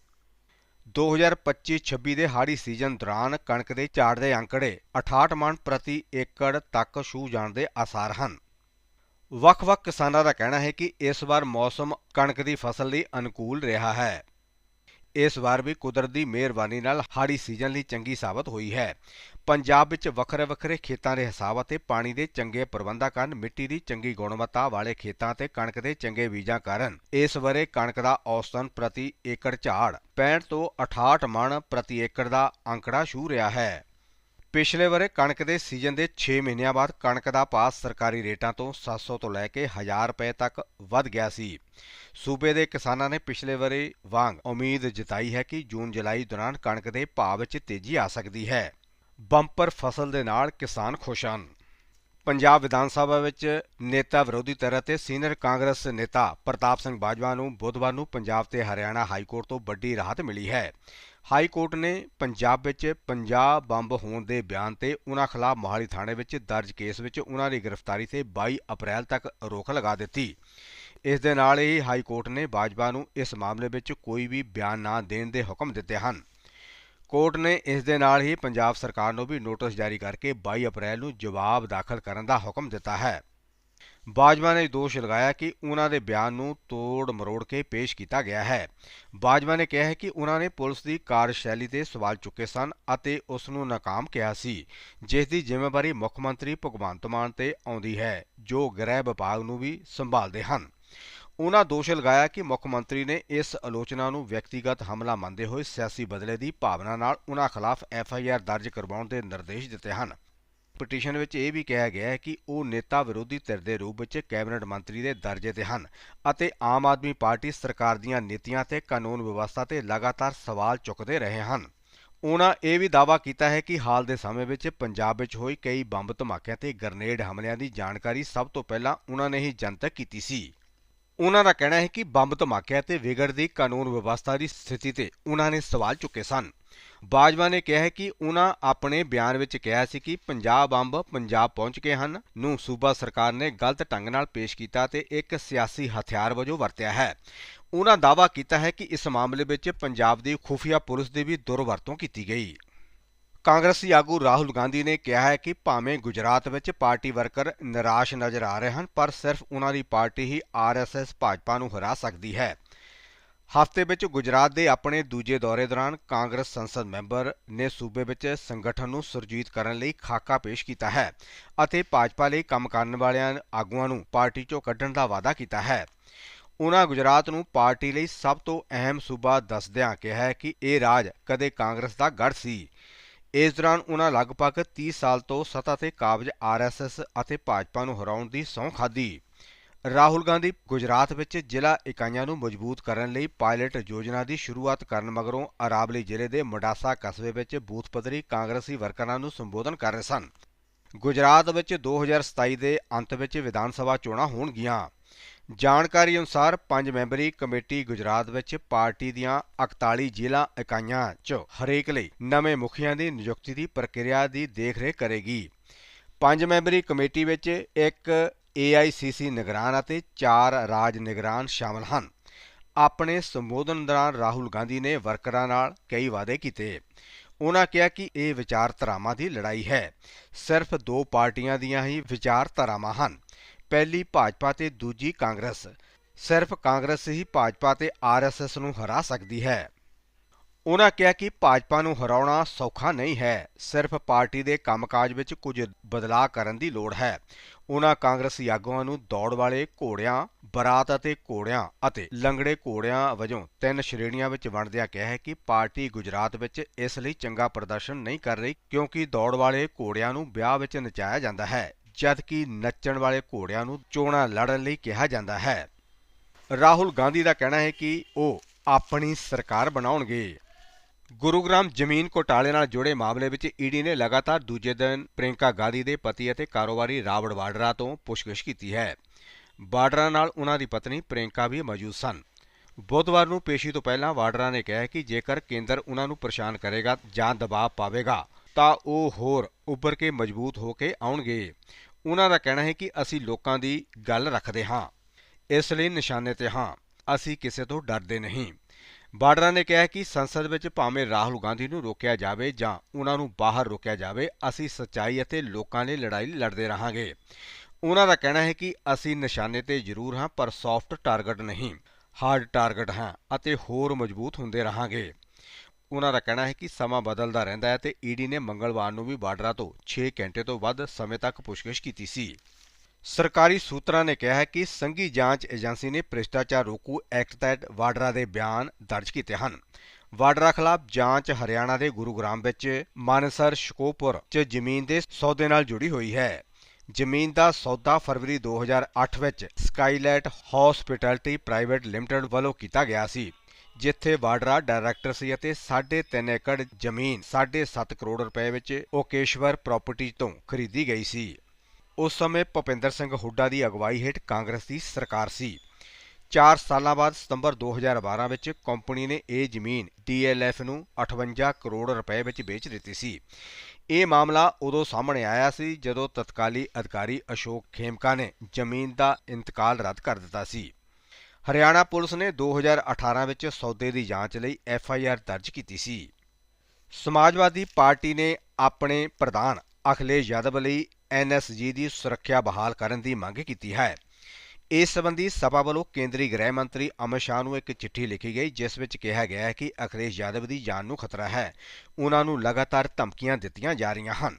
2025-26 ਦੇ ਹਾੜੀ ਸੀਜ਼ਨ ਦੌਰਾਨ ਕਣਕ ਦੇ ਝਾੜ ਦੇ ਅੰਕੜੇ 68 ਮਣ ਪ੍ਰਤੀ ਏਕੜ ਤੱਕ ਛੂ ਜਾਣ ਦੇ ਆਸਾਰ ਹਨ। ਵੱਖ-ਵੱਖ ਕਿਸਾਨਾਂ ਦਾ ਕਹਿਣਾ ਹੈ ਕਿ ਇਸ ਵਾਰ ਮੌਸਮ ਕਣਕ ਦੀ ਫਸਲ ਲਈ ਅਨੁਕੂਲ ਰਿਹਾ ਹੈ। ਇਸ ਵਾਰ ਵੀ ਕੁਦਰਤ ਦੀ ਮਿਹਰਬਾਨੀ ਨਾਲ ਹਾੜੀ ਸੀਜ਼ਨ ਲਈ ਚੰਗੀ ਸਾਬਤ ਹੋਈ ਹੈ। ਪੰਜਾਬ ਵਿੱਚ ਵੱਖਰੇ-ਵੱਖਰੇ ਖੇਤਾਂ ਦੇ ਹਿਸਾਬ ਅਤੇ ਪਾਣੀ ਦੇ ਚੰਗੇ ਪ੍ਰਬੰਧਾਂ ਕਾਰਨ ਮਿੱਟੀ ਦੀ ਚੰਗੀ ਗੁਣਵੱਤਾ ਵਾਲੇ ਖੇਤਾਂ ਤੇ ਕਣਕ ਦੇ ਚੰਗੇ ਬੀਜਾਂ ਕਾਰਨ ਇਸ ਵਰੇ ਕਣਕ ਦਾ ਔਸਤਨ ਪ੍ਰਤੀ ਏਕੜ ਝਾੜ 65 ਤੋਂ 68 ਮਣ ਪ੍ਰਤੀ ਏਕੜ ਦਾ ਅੰਕੜਾ ਛੂ ਰਿਹਾ ਹੈ। ਪਿਛਲੇ ਵਰੇ ਕਣਕ ਦੇ ਸੀਜ਼ਨ ਦੇ 6 ਮਹੀਨਿਆਂ ਬਾਅਦ ਕਣਕ ਦਾ ਭਾਅ ਸਰਕਾਰੀ ਰੇਟਾਂ ਤੋਂ 700 ਤੋਂ ਲੈ ਕੇ 1000 ਰੁਪਏ ਤੱਕ ਵੱਧ ਗਿਆ ਸੀ। ਸੂਬੇ ਦੇ ਕਿਸਾਨਾਂ ਨੇ ਪਿਛਲੇ ਵਰੇ ਵਾਂਗ ਉਮੀਦ ਜਤਾਈ ਹੈ ਕਿ ਜੂਨ ਜੁਲਾਈ ਦੌਰਾਨ ਕਣਕ ਦੇ ਭਾਅ ਵਿੱਚ ਤੇਜ਼ੀ ਆ ਸਕਦੀ ਹੈ। ਬੰਪਰ ਫਸਲ ਦੇ ਨਾਲ ਕਿਸਾਨ ਖੁਸ਼ ਹਨ। ਪੰਜਾਬ ਵਿਧਾਨ ਸਭਾ ਵਿੱਚ ਨੇਤਾ ਵਿਰੋਧੀ ਧਿਰ ਅਤੇ ਸੀਨੀਅਰ ਕਾਂਗਰਸ ਨੇਤਾ ਪ੍ਰਤਾਪ ਸਿੰਘ ਬਾਜਵਾ ਨੂੰ ਬੁੱਧਵਾਰ ਨੂੰ ਪੰਜਾਬ ਤੇ ਹਰਿਆਣਾ ਹਾਈ ਕੋਰਟ ਤੋਂ ਵੱਡੀ ਰਾਹਤ ਮਿਲੀ ਹੈ। ਹਾਈ ਕੋਰਟ ਨੇ ਪੰਜਾਬ ਵਿੱਚ 50 ਬੰਬ ਹੋਣ ਦੇ ਬਿਆਨ ਤੇ ਉਹਨਾਂ ਖਿਲਾਫ ਮੋਹਾਲੀ ਥਾਣੇ ਵਿੱਚ ਦਰਜ ਕੇਸ ਵਿੱਚ ਉਹਨਾਂ ਦੀ ਗ੍ਰਿਫਤਾਰੀ ਤੇ 22 ਅਪ੍ਰੈਲ ਤੱਕ ਰੋਕ ਲਗਾ ਦਿੱਤੀ। ਇਸ ਦੇ ਨਾਲ ਹੀ ਹਾਈ ਕੋਰਟ ਨੇ ਬਾਜਵਾ ਨੂੰ ਇਸ ਮਾਮਲੇ ਵਿੱਚ ਕੋਈ ਵੀ ਬਿਆਨ ਨਾ ਦੇਣ ਦੇ ਹੁਕਮ ਦਿੱਤੇ ਹਨ। ਕੋਰਟ ਨੇ ਇਸ ਦੇ ਨਾਲ ਹੀ ਪੰਜਾਬ ਸਰਕਾਰ ਨੂੰ ਵੀ ਨੋਟਿਸ ਜਾਰੀ ਕਰਕੇ 22 ਅਪ੍ਰੈਲ ਨੂੰ ਜਵਾਬ ਦਾਖਲ ਕਰਨ ਦਾ ਹੁਕਮ ਦਿੱਤਾ ਹੈ। ਬਾਜਵਾ ਨੇ ਦੋਸ਼ ਲਗਾਇਆ ਕਿ ਉਹਨਾਂ ਦੇ ਬਿਆਨ ਨੂੰ ਤੋੜ ਮਰੋੜ ਕੇ ਪੇਸ਼ ਕੀਤਾ ਗਿਆ ਹੈ। ਬਾਜਵਾ ਨੇ ਕਿਹਾ ਹੈ ਕਿ ਉਹਨਾਂ ਨੇ ਪੁਲਿਸ ਦੀ ਕਾਰਜਸ਼ੈਲੀ ਤੇ ਸਵਾਲ ਚੁੱਕੇ ਸਨ ਅਤੇ ਉਸ ਨੂੰ ਨਾਕਾਮ ਕਿਹਾ ਸੀ, ਜਿਸ ਦੀ ਜ਼ਿੰਮੇਵਾਰੀ ਮੁੱਖ ਮੰਤਰੀ ਭਗਵੰਤ ਮਾਨ ਤੇ ਆਉਂਦੀ ਹੈ, ਜੋ ਗ੍ਰਹਿ ਵਿਭਾਗ ਨੂੰ ਵੀ ਸੰਭਾਲਦੇ ਹਨ। ਉਹਨਾਂ ਦੋਸ਼ ਲਗਾਇਆ ਕਿ ਮੁੱਖ ਮੰਤਰੀ ਨੇ ਇਸ ਆਲੋਚਨਾ ਨੂੰ ਵਿਅਕਤੀਗਤ ਹਮਲਾ ਮੰਨਦੇ ਹੋਏ ਸਿਆਸੀ ਬਦਲੇ ਦੀ ਭਾਵਨਾ ਨਾਲ ਉਹਨਾਂ ਖਿਲਾਫ ਐਫ ਆਈ ਆਰ ਦਰਜ ਕਰਵਾਉਣ ਦੇ ਨਿਰਦੇਸ਼ ਦਿੱਤੇ ਹਨ। ਪਟੀਸ਼ਨ ਵਿੱਚ ਇਹ ਵੀ ਕਿਹਾ ਗਿਆ ਹੈ ਕਿ ਉਹ ਨੇਤਾ ਵਿਰੋਧੀ ਧਿਰ ਦੇ ਰੂਪ ਵਿੱਚ ਕੈਬਨਿਟ ਮੰਤਰੀ ਦੇ ਦਰਜੇ ਤੇ ਹਨ ਅਤੇ ਆਮ ਆਦਮੀ ਪਾਰਟੀ ਸਰਕਾਰ ਦੀਆਂ ਨੀਤੀਆਂ ਤੇ ਕਾਨੂੰਨ ਵਿਵਸਥਾ ਤੇ ਲਗਾਤਾਰ ਸਵਾਲ ਚੁੱਕਦੇ ਰਹੇ ਹਨ। ਉਹਨਾਂ ਇਹ ਵੀ ਦਾਅਵਾ ਕੀਤਾ ਹੈ ਕਿ ਹਾਲ ਦੇ ਸਮੇਂ ਵਿੱਚ ਪੰਜਾਬ ਵਿੱਚ ਹੋਈ ਕਈ ਬੰਬ ਧਮਾਕਿਆਂ ਤੇ ਗ੍ਰਨੇਡ ਹਮਲਿਆਂ ਦੀ ਜਾਣਕਾਰੀ ਸਭ ਤੋਂ ਪਹਿਲਾਂ ਉਹਨਾਂ ਨੇ ਹੀ ਜਨਤਕ ਕੀਤੀ ਸੀ। ਉਹਨਾਂ ਦਾ ਕਹਿਣਾ ਹੈ ਕਿ ਬੰਬ ਧਮਾਕਿਆਂ ਤੇ ਵਿਗੜਦੀ ਕਾਨੂੰਨ ਵਿਵਸਥਾ ਦੀ ਸਥਿਤੀ ਤੇ ਉਹਨਾਂ ਨੇ ਸਵਾਲ ਚੁੱਕੇ ਸਨ। ਬਾਜਵਾ ਨੇ ਕਿਹਾ ਕਿ ਉਹਨਾਂ ਆਪਣੇ ਬਿਆਨ ਵਿੱਚ ਕਿਹਾ ਸੀ ਕਿ ਪੰਜਾਬ ਬੰਬ ਪੰਜਾਬ ਪਹੁੰਚ ਗਏ ਹਨ। ਨੂੰ ਸੂਬਾ ਸਰਕਾਰ ਨੇ ਗਲਤ ਢੰਗ ਨਾਲ ਪੇਸ਼ ਕੀਤਾ ਤੇ ਇੱਕ ਸਿਆਸੀ ਹਥਿਆਰ ਵਜੋਂ ਵਰਤਿਆ ਹੈ। ਉਹਨਾਂ ਦਾਅਵਾ ਕੀਤਾ ਹੈ ਕਿ ਇਸ ਮਾਮਲੇ ਵਿੱਚ ਪੰਜਾਬ ਦੀ ਖੁਫੀਆ ਪੁਲਿਸ ਦੀ ਵੀ ਦੁਰਵਰਤੋਂ ਕੀਤੀ ਗਈ। ਕਾਂਗਰਸੀ ਆਗੂ ਰਾਹੁਲ ਗਾਂਧੀ ਨੇ ਕਿਹਾ ਹੈ ਕਿ ਭਾਵੇਂ ਗੁਜਰਾਤ ਵਿੱਚ ਪਾਰਟੀ ਵਰਕਰ ਨਿਰਾਸ਼ ਨਜ਼ਰ ਆ ਰਹੇ ਹਨ, ਪਰ ਸਿਰਫ ਉਹਨਾਂ ਦੀ ਪਾਰਟੀ ਹੀ ਆਰਐਸਐਸ ਭਾਜਪਾ ਨੂੰ ਹਰਾ ਸਕਦੀ ਹੈ। ਹਫ਼ਤੇ ਵਿੱਚ ਗੁਜਰਾਤ ਦੇ ਆਪਣੇ ਦੂਜੇ ਦੌਰੇ ਦੌਰਾਨ ਕਾਂਗਰਸ ਸੰਸਦ ਮੈਂਬਰ ਨੇ ਸੂਬੇ ਵਿੱਚ ਸੰਗਠਨ ਨੂੰ ਸੁਰਜੀਤ ਕਰਨ ਲਈ ਖਾਕਾ ਪੇਸ਼ ਕੀਤਾ ਹੈ ਅਤੇ ਭਾਜਪਾ ਲਈ ਕੰਮ ਕਰਨ ਵਾਲਿਆਂ ਆਗੂਆਂ ਨੂੰ ਪਾਰਟੀ ਚੋਂ ਕੱਢਣ ਦਾ ਵਾਅਦਾ ਕੀਤਾ ਹੈ। ਉਨ੍ਹਾਂ ਗੁਜਰਾਤ ਨੂੰ ਪਾਰਟੀ ਲਈ ਸਭ ਤੋਂ ਅਹਿਮ ਸੂਬਾ ਦੱਸਦਿਆਂ ਕਿਹਾ ਕਿ ਇਹ ਰਾਜ ਕਦੇ ਕਾਂਗਰਸ ਦਾ ਗੜ੍ਹ ਸੀ। ਇਸ ਦੌਰਾਨ ਉਨ੍ਹਾਂ ਲਗਭਗ 30 ਸਾਲ ਤੋਂ ਸੱਤਾ ਤੇ ਕਾਬਜ ਆਰਐਸਐਸ ਅਤੇ ਭਾਜਪਾ ਨੂੰ ਹਰਾਉਣ ਦੀ ਸਹੁੰ ਖਾਧੀ। ਰਾਹੁਲ ਗਾਂਧੀ ਗੁਜਰਾਤ ਵਿੱਚ ਜ਼ਿਲ੍ਹਾ ਇਕਾਈਆਂ ਨੂੰ ਮਜ਼ਬੂਤ ਕਰਨ ਲਈ ਪਾਇਲਟ ਯੋਜਨਾ ਦੀ ਸ਼ੁਰੂਆਤ ਕਰਨ ਮਗਰੋਂ ਅਰਾਵਲੀ ਜ਼ਿਲ੍ਹੇ ਦੇ ਮਡਾਸਾ ਕਸਬੇ ਵਿੱਚ ਬੂਥ ਪੱਧਰੀ ਕਾਂਗਰਸੀ ਵਰਕਰਾਂ ਨੂੰ ਸੰਬੋਧਨ ਕਰ ਰਹੇ ਸਨ। ਗੁਜਰਾਤ ਵਿੱਚ 2027 ਦੇ ਅੰਤ ਵਿੱਚ ਵਿਧਾਨ ਸਭਾ ਚੋਣਾਂ ਹੋਣਗੀਆਂ। ਜਾਣਕਾਰੀ ਅਨੁਸਾਰ ਪੰਜ ਮੈਂਬਰੀ ਕਮੇਟੀ ਗੁਜਰਾਤ ਵਿੱਚ ਪਾਰਟੀ ਦੀਆਂ 41 ਜ਼ਿਲ੍ਹਾ ਇਕਾਈਆਂ 'ਚ ਹਰੇਕ ਲਈ ਨਵੇਂ ਮੁਖੀਆਂ ਦੀ ਨਿਯੁਕਤੀ ਦੀ ਪ੍ਰਕਿਰਿਆ ਦੀ ਦੇਖਰੇਖ ਕਰੇਗੀ। ਪੰਜ ਮੈਂਬਰੀ ਕਮੇਟੀ ਵਿੱਚ ਇੱਕ AICC ਨਿਗਰਾਨ ਅਤੇ ਚਾਰ ਰਾਜ ਨਿਗਰਾਨ ਸ਼ਾਮਲ ਹਨ। ਆਪਣੇ ਸੰਬੋਧਨ ਦੌਰਾਨ ਰਾਹੁਲ ਗਾਂਧੀ ਨੇ ਵਰਕਰਾਂ ਨਾਲ ਕਈ ਵਾਅਦੇ ਕੀਤੇ। ਉਹਨਾਂ ਕਿਹਾ ਕਿ ਇਹ ਵਿਚਾਰਧਾਰਾਵਾਂ ਦੀ ਲੜਾਈ ਹੈ। ਸਿਰਫ ਦੋ ਪਾਰਟੀਆਂ ਦੀਆਂ ਹੀ ਵਿਚਾਰਧਾਰਾਵਾਂ ਹਨ। ਪਹਿਲੀ ਭਾਜਪਾ ਤੇ ਦੂਜੀ ਕਾਂਗਰਸ। ਸਿਰਫ ਕਾਂਗਰਸ ਹੀ ਭਾਜਪਾ ਤੇ ਆਰਐਸਐਸ ਨੂੰ ਹਰਾ ਸਕਦੀ ਹੈ। ਉਹਨਾਂ ਕਿਹਾ ਕਿ ਭਾਜਪਾ ਨੂੰ ਹਰਾਉਣਾ ਸੌਖਾ ਨਹੀਂ ਹੈ। ਸਿਰਫ ਪਾਰਟੀ ਦੇ ਕੰਮਕਾਜ ਵਿੱਚ ਕੁਝ ਬਦਲਾਅ ਕਰਨ ਦੀ ਲੋੜ ਹੈ। ਉਹਨਾਂ ਕਾਂਗਰਸੀ ਆਗੂਆਂ ਨੂੰ ਦੌੜ ਵਾਲੇ ਘੋੜਿਆਂ, ਬਰਾਤ ਅਤੇ ਘੋੜਿਆਂ ਅਤੇ ਲੰਗੜੇ ਘੋੜਿਆਂ ਵਜੋਂ ਤਿੰਨ ਸ਼੍ਰੇਣੀਆਂ ਵਿੱਚ ਵੰਡਦਿਆਂ ਕਿਹਾ ਹੈ ਕਿ ਪਾਰਟੀ ਗੁਜਰਾਤ ਵਿੱਚ ਇਸ ਲਈ ਚੰਗਾ ਪ੍ਰਦਰਸ਼ਨ ਨਹੀਂ ਕਰ ਰਹੀ ਕਿਉਂਕਿ ਦੌੜ ਵਾਲੇ ਘੋੜਿਆਂ ਨੂੰ ਵਿਆਹ ਵਿੱਚ ਨਚਾਇਆ ਜਾਂਦਾ ਹੈ, ਜਦਕਿ ਨੱਚਣ ਵਾਲੇ ਘੋੜਿਆਂ ਨੂੰ ਚੋਣਾਂ ਲੜਨ ਲਈ ਕਿਹਾ ਜਾਂਦਾ ਹੈ। ਰਾਹੁਲ ਗਾਂਧੀ ਦਾ ਕਹਿਣਾ ਹੈ ਕਿ ਉਹ ਆਪਣੀ ਸਰਕਾਰ ਬਣਾਉਣਗੇ। ਗੁਰੂਗ੍ਰਾਮ ਜ਼ਮੀਨ ਘੋਟਾਲੇ ਨਾਲ ਜੁੜੇ ਮਾਮਲੇ ਵਿੱਚ ਈਡੀ ਨੇ ਲਗਾਤਾਰ ਦੂਜੇ ਦਿਨ ਪ੍ਰਿੰਕਾ ਗਾਂਧੀ ਦੇ ਪਤੀ ਅਤੇ ਕਾਰੋਬਾਰੀ ਰਾਬਰਟ ਵਾਡਰਾ ਤੋਂ ਪੁੱਛਗਿੱਛ ਕੀਤੀ ਹੈ। ਵਾਡਰਾ ਨਾਲ ਉਹਨਾਂ ਦੀ ਪਤਨੀ ਪ੍ਰਿੰਕਾ ਵੀ ਮੌਜੂਦ ਸਨ। ਬੁੱਧਵਾਰ ਨੂੰ ਪੇਸ਼ੀ ਤੋਂ ਪਹਿਲਾਂ ਵਾਡਰਾ ਨੇ ਕਿਹਾ ਕਿ ਜੇਕਰ ਕੇਂਦਰ ਉਹਨਾਂ ਨੂੰ ਪਰੇਸ਼ਾਨ ਕਰੇਗਾ ਜਾਂ ਦਬਾਅ ਪਾਵੇਗਾ, ਤਾਂ ਉਹ ਹੋਰ ਉੱਭਰ ਕੇ ਮਜ਼ਬੂਤ ਹੋ ਕੇ ਆਉਣਗੇ। ਉਹਨਾਂ ਦਾ ਕਹਿਣਾ ਹੈ ਕਿ ਅਸੀਂ ਲੋਕਾਂ ਦੀ ਗੱਲ ਰੱਖਦੇ ਹਾਂ। ਇਸ ਲਈ ਨਿਸ਼ਾਨੇ ਤੇ ਹਾਂ। ਅਸੀਂ ਕਿਸੇ ਤੋਂ ਡਰਦੇ ਨਹੀਂ। ਬਾਡਰਾ ਨੇ ਕਿਹਾ ਕਿ ਸੰਸਦ ਵਿੱਚ ਭਾਵੇਂ ਰਾਹੁਲ ਗਾਂਧੀ ਨੂੰ ਰੋਕਿਆ ਜਾਵੇ ਜਾਂ ਉਹਨਾਂ ਨੂੰ ਬਾਹਰ ਰੋਕਿਆ ਜਾਵੇ, ਅਸੀਂ ਸੱਚਾਈ ਅਤੇ ਲੋਕਾਂ ਲਈ ਲੜਾਈ ਲੜਦੇ ਰਹਾਂਗੇ। ਉਹਨਾਂ ਦਾ ਕਹਿਣਾ ਹੈ ਕਿ ਅਸੀਂ ਨਿਸ਼ਾਨੇ ਤੇ ਜ਼ਰੂਰ ਹਾਂ, ਪਰ ਸੌਫਟ ਟਾਰਗੇਟ ਨਹੀਂ ਹਾਰਡ ਟਾਰਗੇਟ ਹਾਂ ਅਤੇ ਹੋਰ ਮਜ਼ਬੂਤ ਹੁੰਦੇ ਰਹਾਂਗੇ। ਉਹਨਾਂ ਦਾ ਕਹਿਣਾ ਹੈ ਕਿ ਸਮਾਂ ਬਦਲਦਾ ਰਹਿੰਦਾ ਹੈ ਤੇ ਈਡੀ ਨੇ ਮੰਗਲਵਾਰ ਨੂੰ ਵੀ ਬਾਡਰਾ ਤੋਂ 6 ਘੰਟੇ ਤੋਂ ਵੱਧ ਸਮੇਂ ਤੱਕ ਪੁੱਛਗਿੱਛ ਕੀਤੀ ਸੀ। ਸਰਕਾਰੀ ਸੂਤਰਾਂ ਨੇ ਕਿਹਾ ਹੈ ਕਿ ਸੰਘੀ ਜਾਂਚ ਏਜੰਸੀ ਨੇ ਭ੍ਰਿਸ਼ਟਾਚਾਰ ਰੋਕੂ ਐਕਟ ਤਹਿਤ ਵਾਡਰਾ ਦੇ ਬਿਆਨ ਦਰਜ ਕੀਤੇ ਹਨ। ਵਾਡਰਾ ਖਿਲਾਫ ਜਾਂਚ ਹਰਿਆਣਾ ਦੇ ਗੁਰੂਗ੍ਰਾਮ ਵਿੱਚ ਮਾਨਸਰ ਸ਼ਕੋਪੁਰ 'ਚ ਜ਼ਮੀਨ ਦੇ ਸੌਦੇ ਨਾਲ ਜੁੜੀ ਹੋਈ ਹੈ। ਜ਼ਮੀਨ ਦਾ ਸੌਦਾ ਫਰਵਰੀ 2008 ਵਿੱਚ ਸਕਾਈਲਾਈਟ ਹੌਸਪਿਟੈਲਿਟੀ ਪ੍ਰਾਈਵੇਟ ਲਿਮਟਿਡ ਵੱਲੋਂ ਕੀਤਾ ਗਿਆ ਸੀ, ਜਿੱਥੇ ਵਾਡਰਾ ਡਾਇਰੈਕਟਰ ਸੀ ਅਤੇ 3.5 ਏਕੜ ਜ਼ਮੀਨ 7.5 ਕਰੋੜ ਰੁਪਏ ਵਿੱਚ ਓਕੇਸ਼ਵਰ ਪ੍ਰਾਪਰਟੀ ਤੋਂ ਖਰੀਦੀ ਗਈ ਸੀ। ਉਸ ਸਮੇਂ ਭੁਪਿੰਦਰ ਸਿੰਘ ਹੁੱਡਾ ਦੀ ਅਗਵਾਈ ਹੇਠ ਕਾਂਗਰਸ ਦੀ ਸਰਕਾਰ ਸੀ। 4 ਸਾਲਾਂ ਬਾਅਦ ਸਤੰਬਰ 2012 ਵਿੱਚ ਕੰਪਨੀ ਨੇ ਇਹ ਜ਼ਮੀਨ ਡੀਐਲਐਫ ਨੂੰ 58 ਕਰੋੜ ਰੁਪਏ ਵਿੱਚ ਵੇਚ ਦਿੱਤੀ ਸੀ। ਇਹ ਮਾਮਲਾ ਉਦੋਂ ਸਾਹਮਣੇ ਆਇਆ ਸੀ ਜਦੋਂ ਤਤਕਾਲੀ ਅਧਿਕਾਰੀ ਅਸ਼ੋਕ ਖੇਮਕਾ ਨੇ ਜ਼ਮੀਨ ਦਾ ਇੰਤਕਾਲ ਰੱਦ ਕਰ ਦਿੱਤਾ ਸੀ। ਹਰਿਆਣਾ ਪੁਲਿਸ ਨੇ 2018 ਵਿੱਚ ਸੌਦੇ ਦੀ ਜਾਂਚ ਲਈ ਐਫ ਆਈ ਆਰ ਦਰਜ ਕੀਤੀ ਸੀ। ਸਮਾਜਵਾਦੀ ਪਾਰਟੀ ਨੇ ਆਪਣੇ ਪ੍ਰਧਾਨ ਅਖਿਲੇਸ਼ ਯਾਦਵ ਲਈ ਐਨਐਸਜੀ ਦੀ ਸੁਰੱਖਿਆ ਬਹਾਲ ਕਰਨ ਦੀ ਮੰਗ ਕੀਤੀ ਹੈ। ਇਸ ਸੰਬੰਧੀ ਸਭਾ ਵੱਲੋਂ ਕੇਂਦਰੀ ਗ੍ਰਹਿ ਮੰਤਰੀ ਅਮਿਤ ਸ਼ਾਹ ਨੂੰ ਇੱਕ ਚਿੱਠੀ ਲਿਖੀ ਗਈ, ਜਿਸ ਵਿੱਚ ਕਿਹਾ ਗਿਆ ਹੈ ਕਿ ਅਖਿਲੇਸ਼ ਯਾਦਵ ਦੀ ਜਾਨ ਨੂੰ ਖਤਰਾ ਹੈ। ਉਹਨਾਂ ਨੂੰ ਲਗਾਤਾਰ ਧਮਕੀਆਂ ਦਿੱਤੀਆਂ ਜਾ ਰਹੀਆਂ ਹਨ।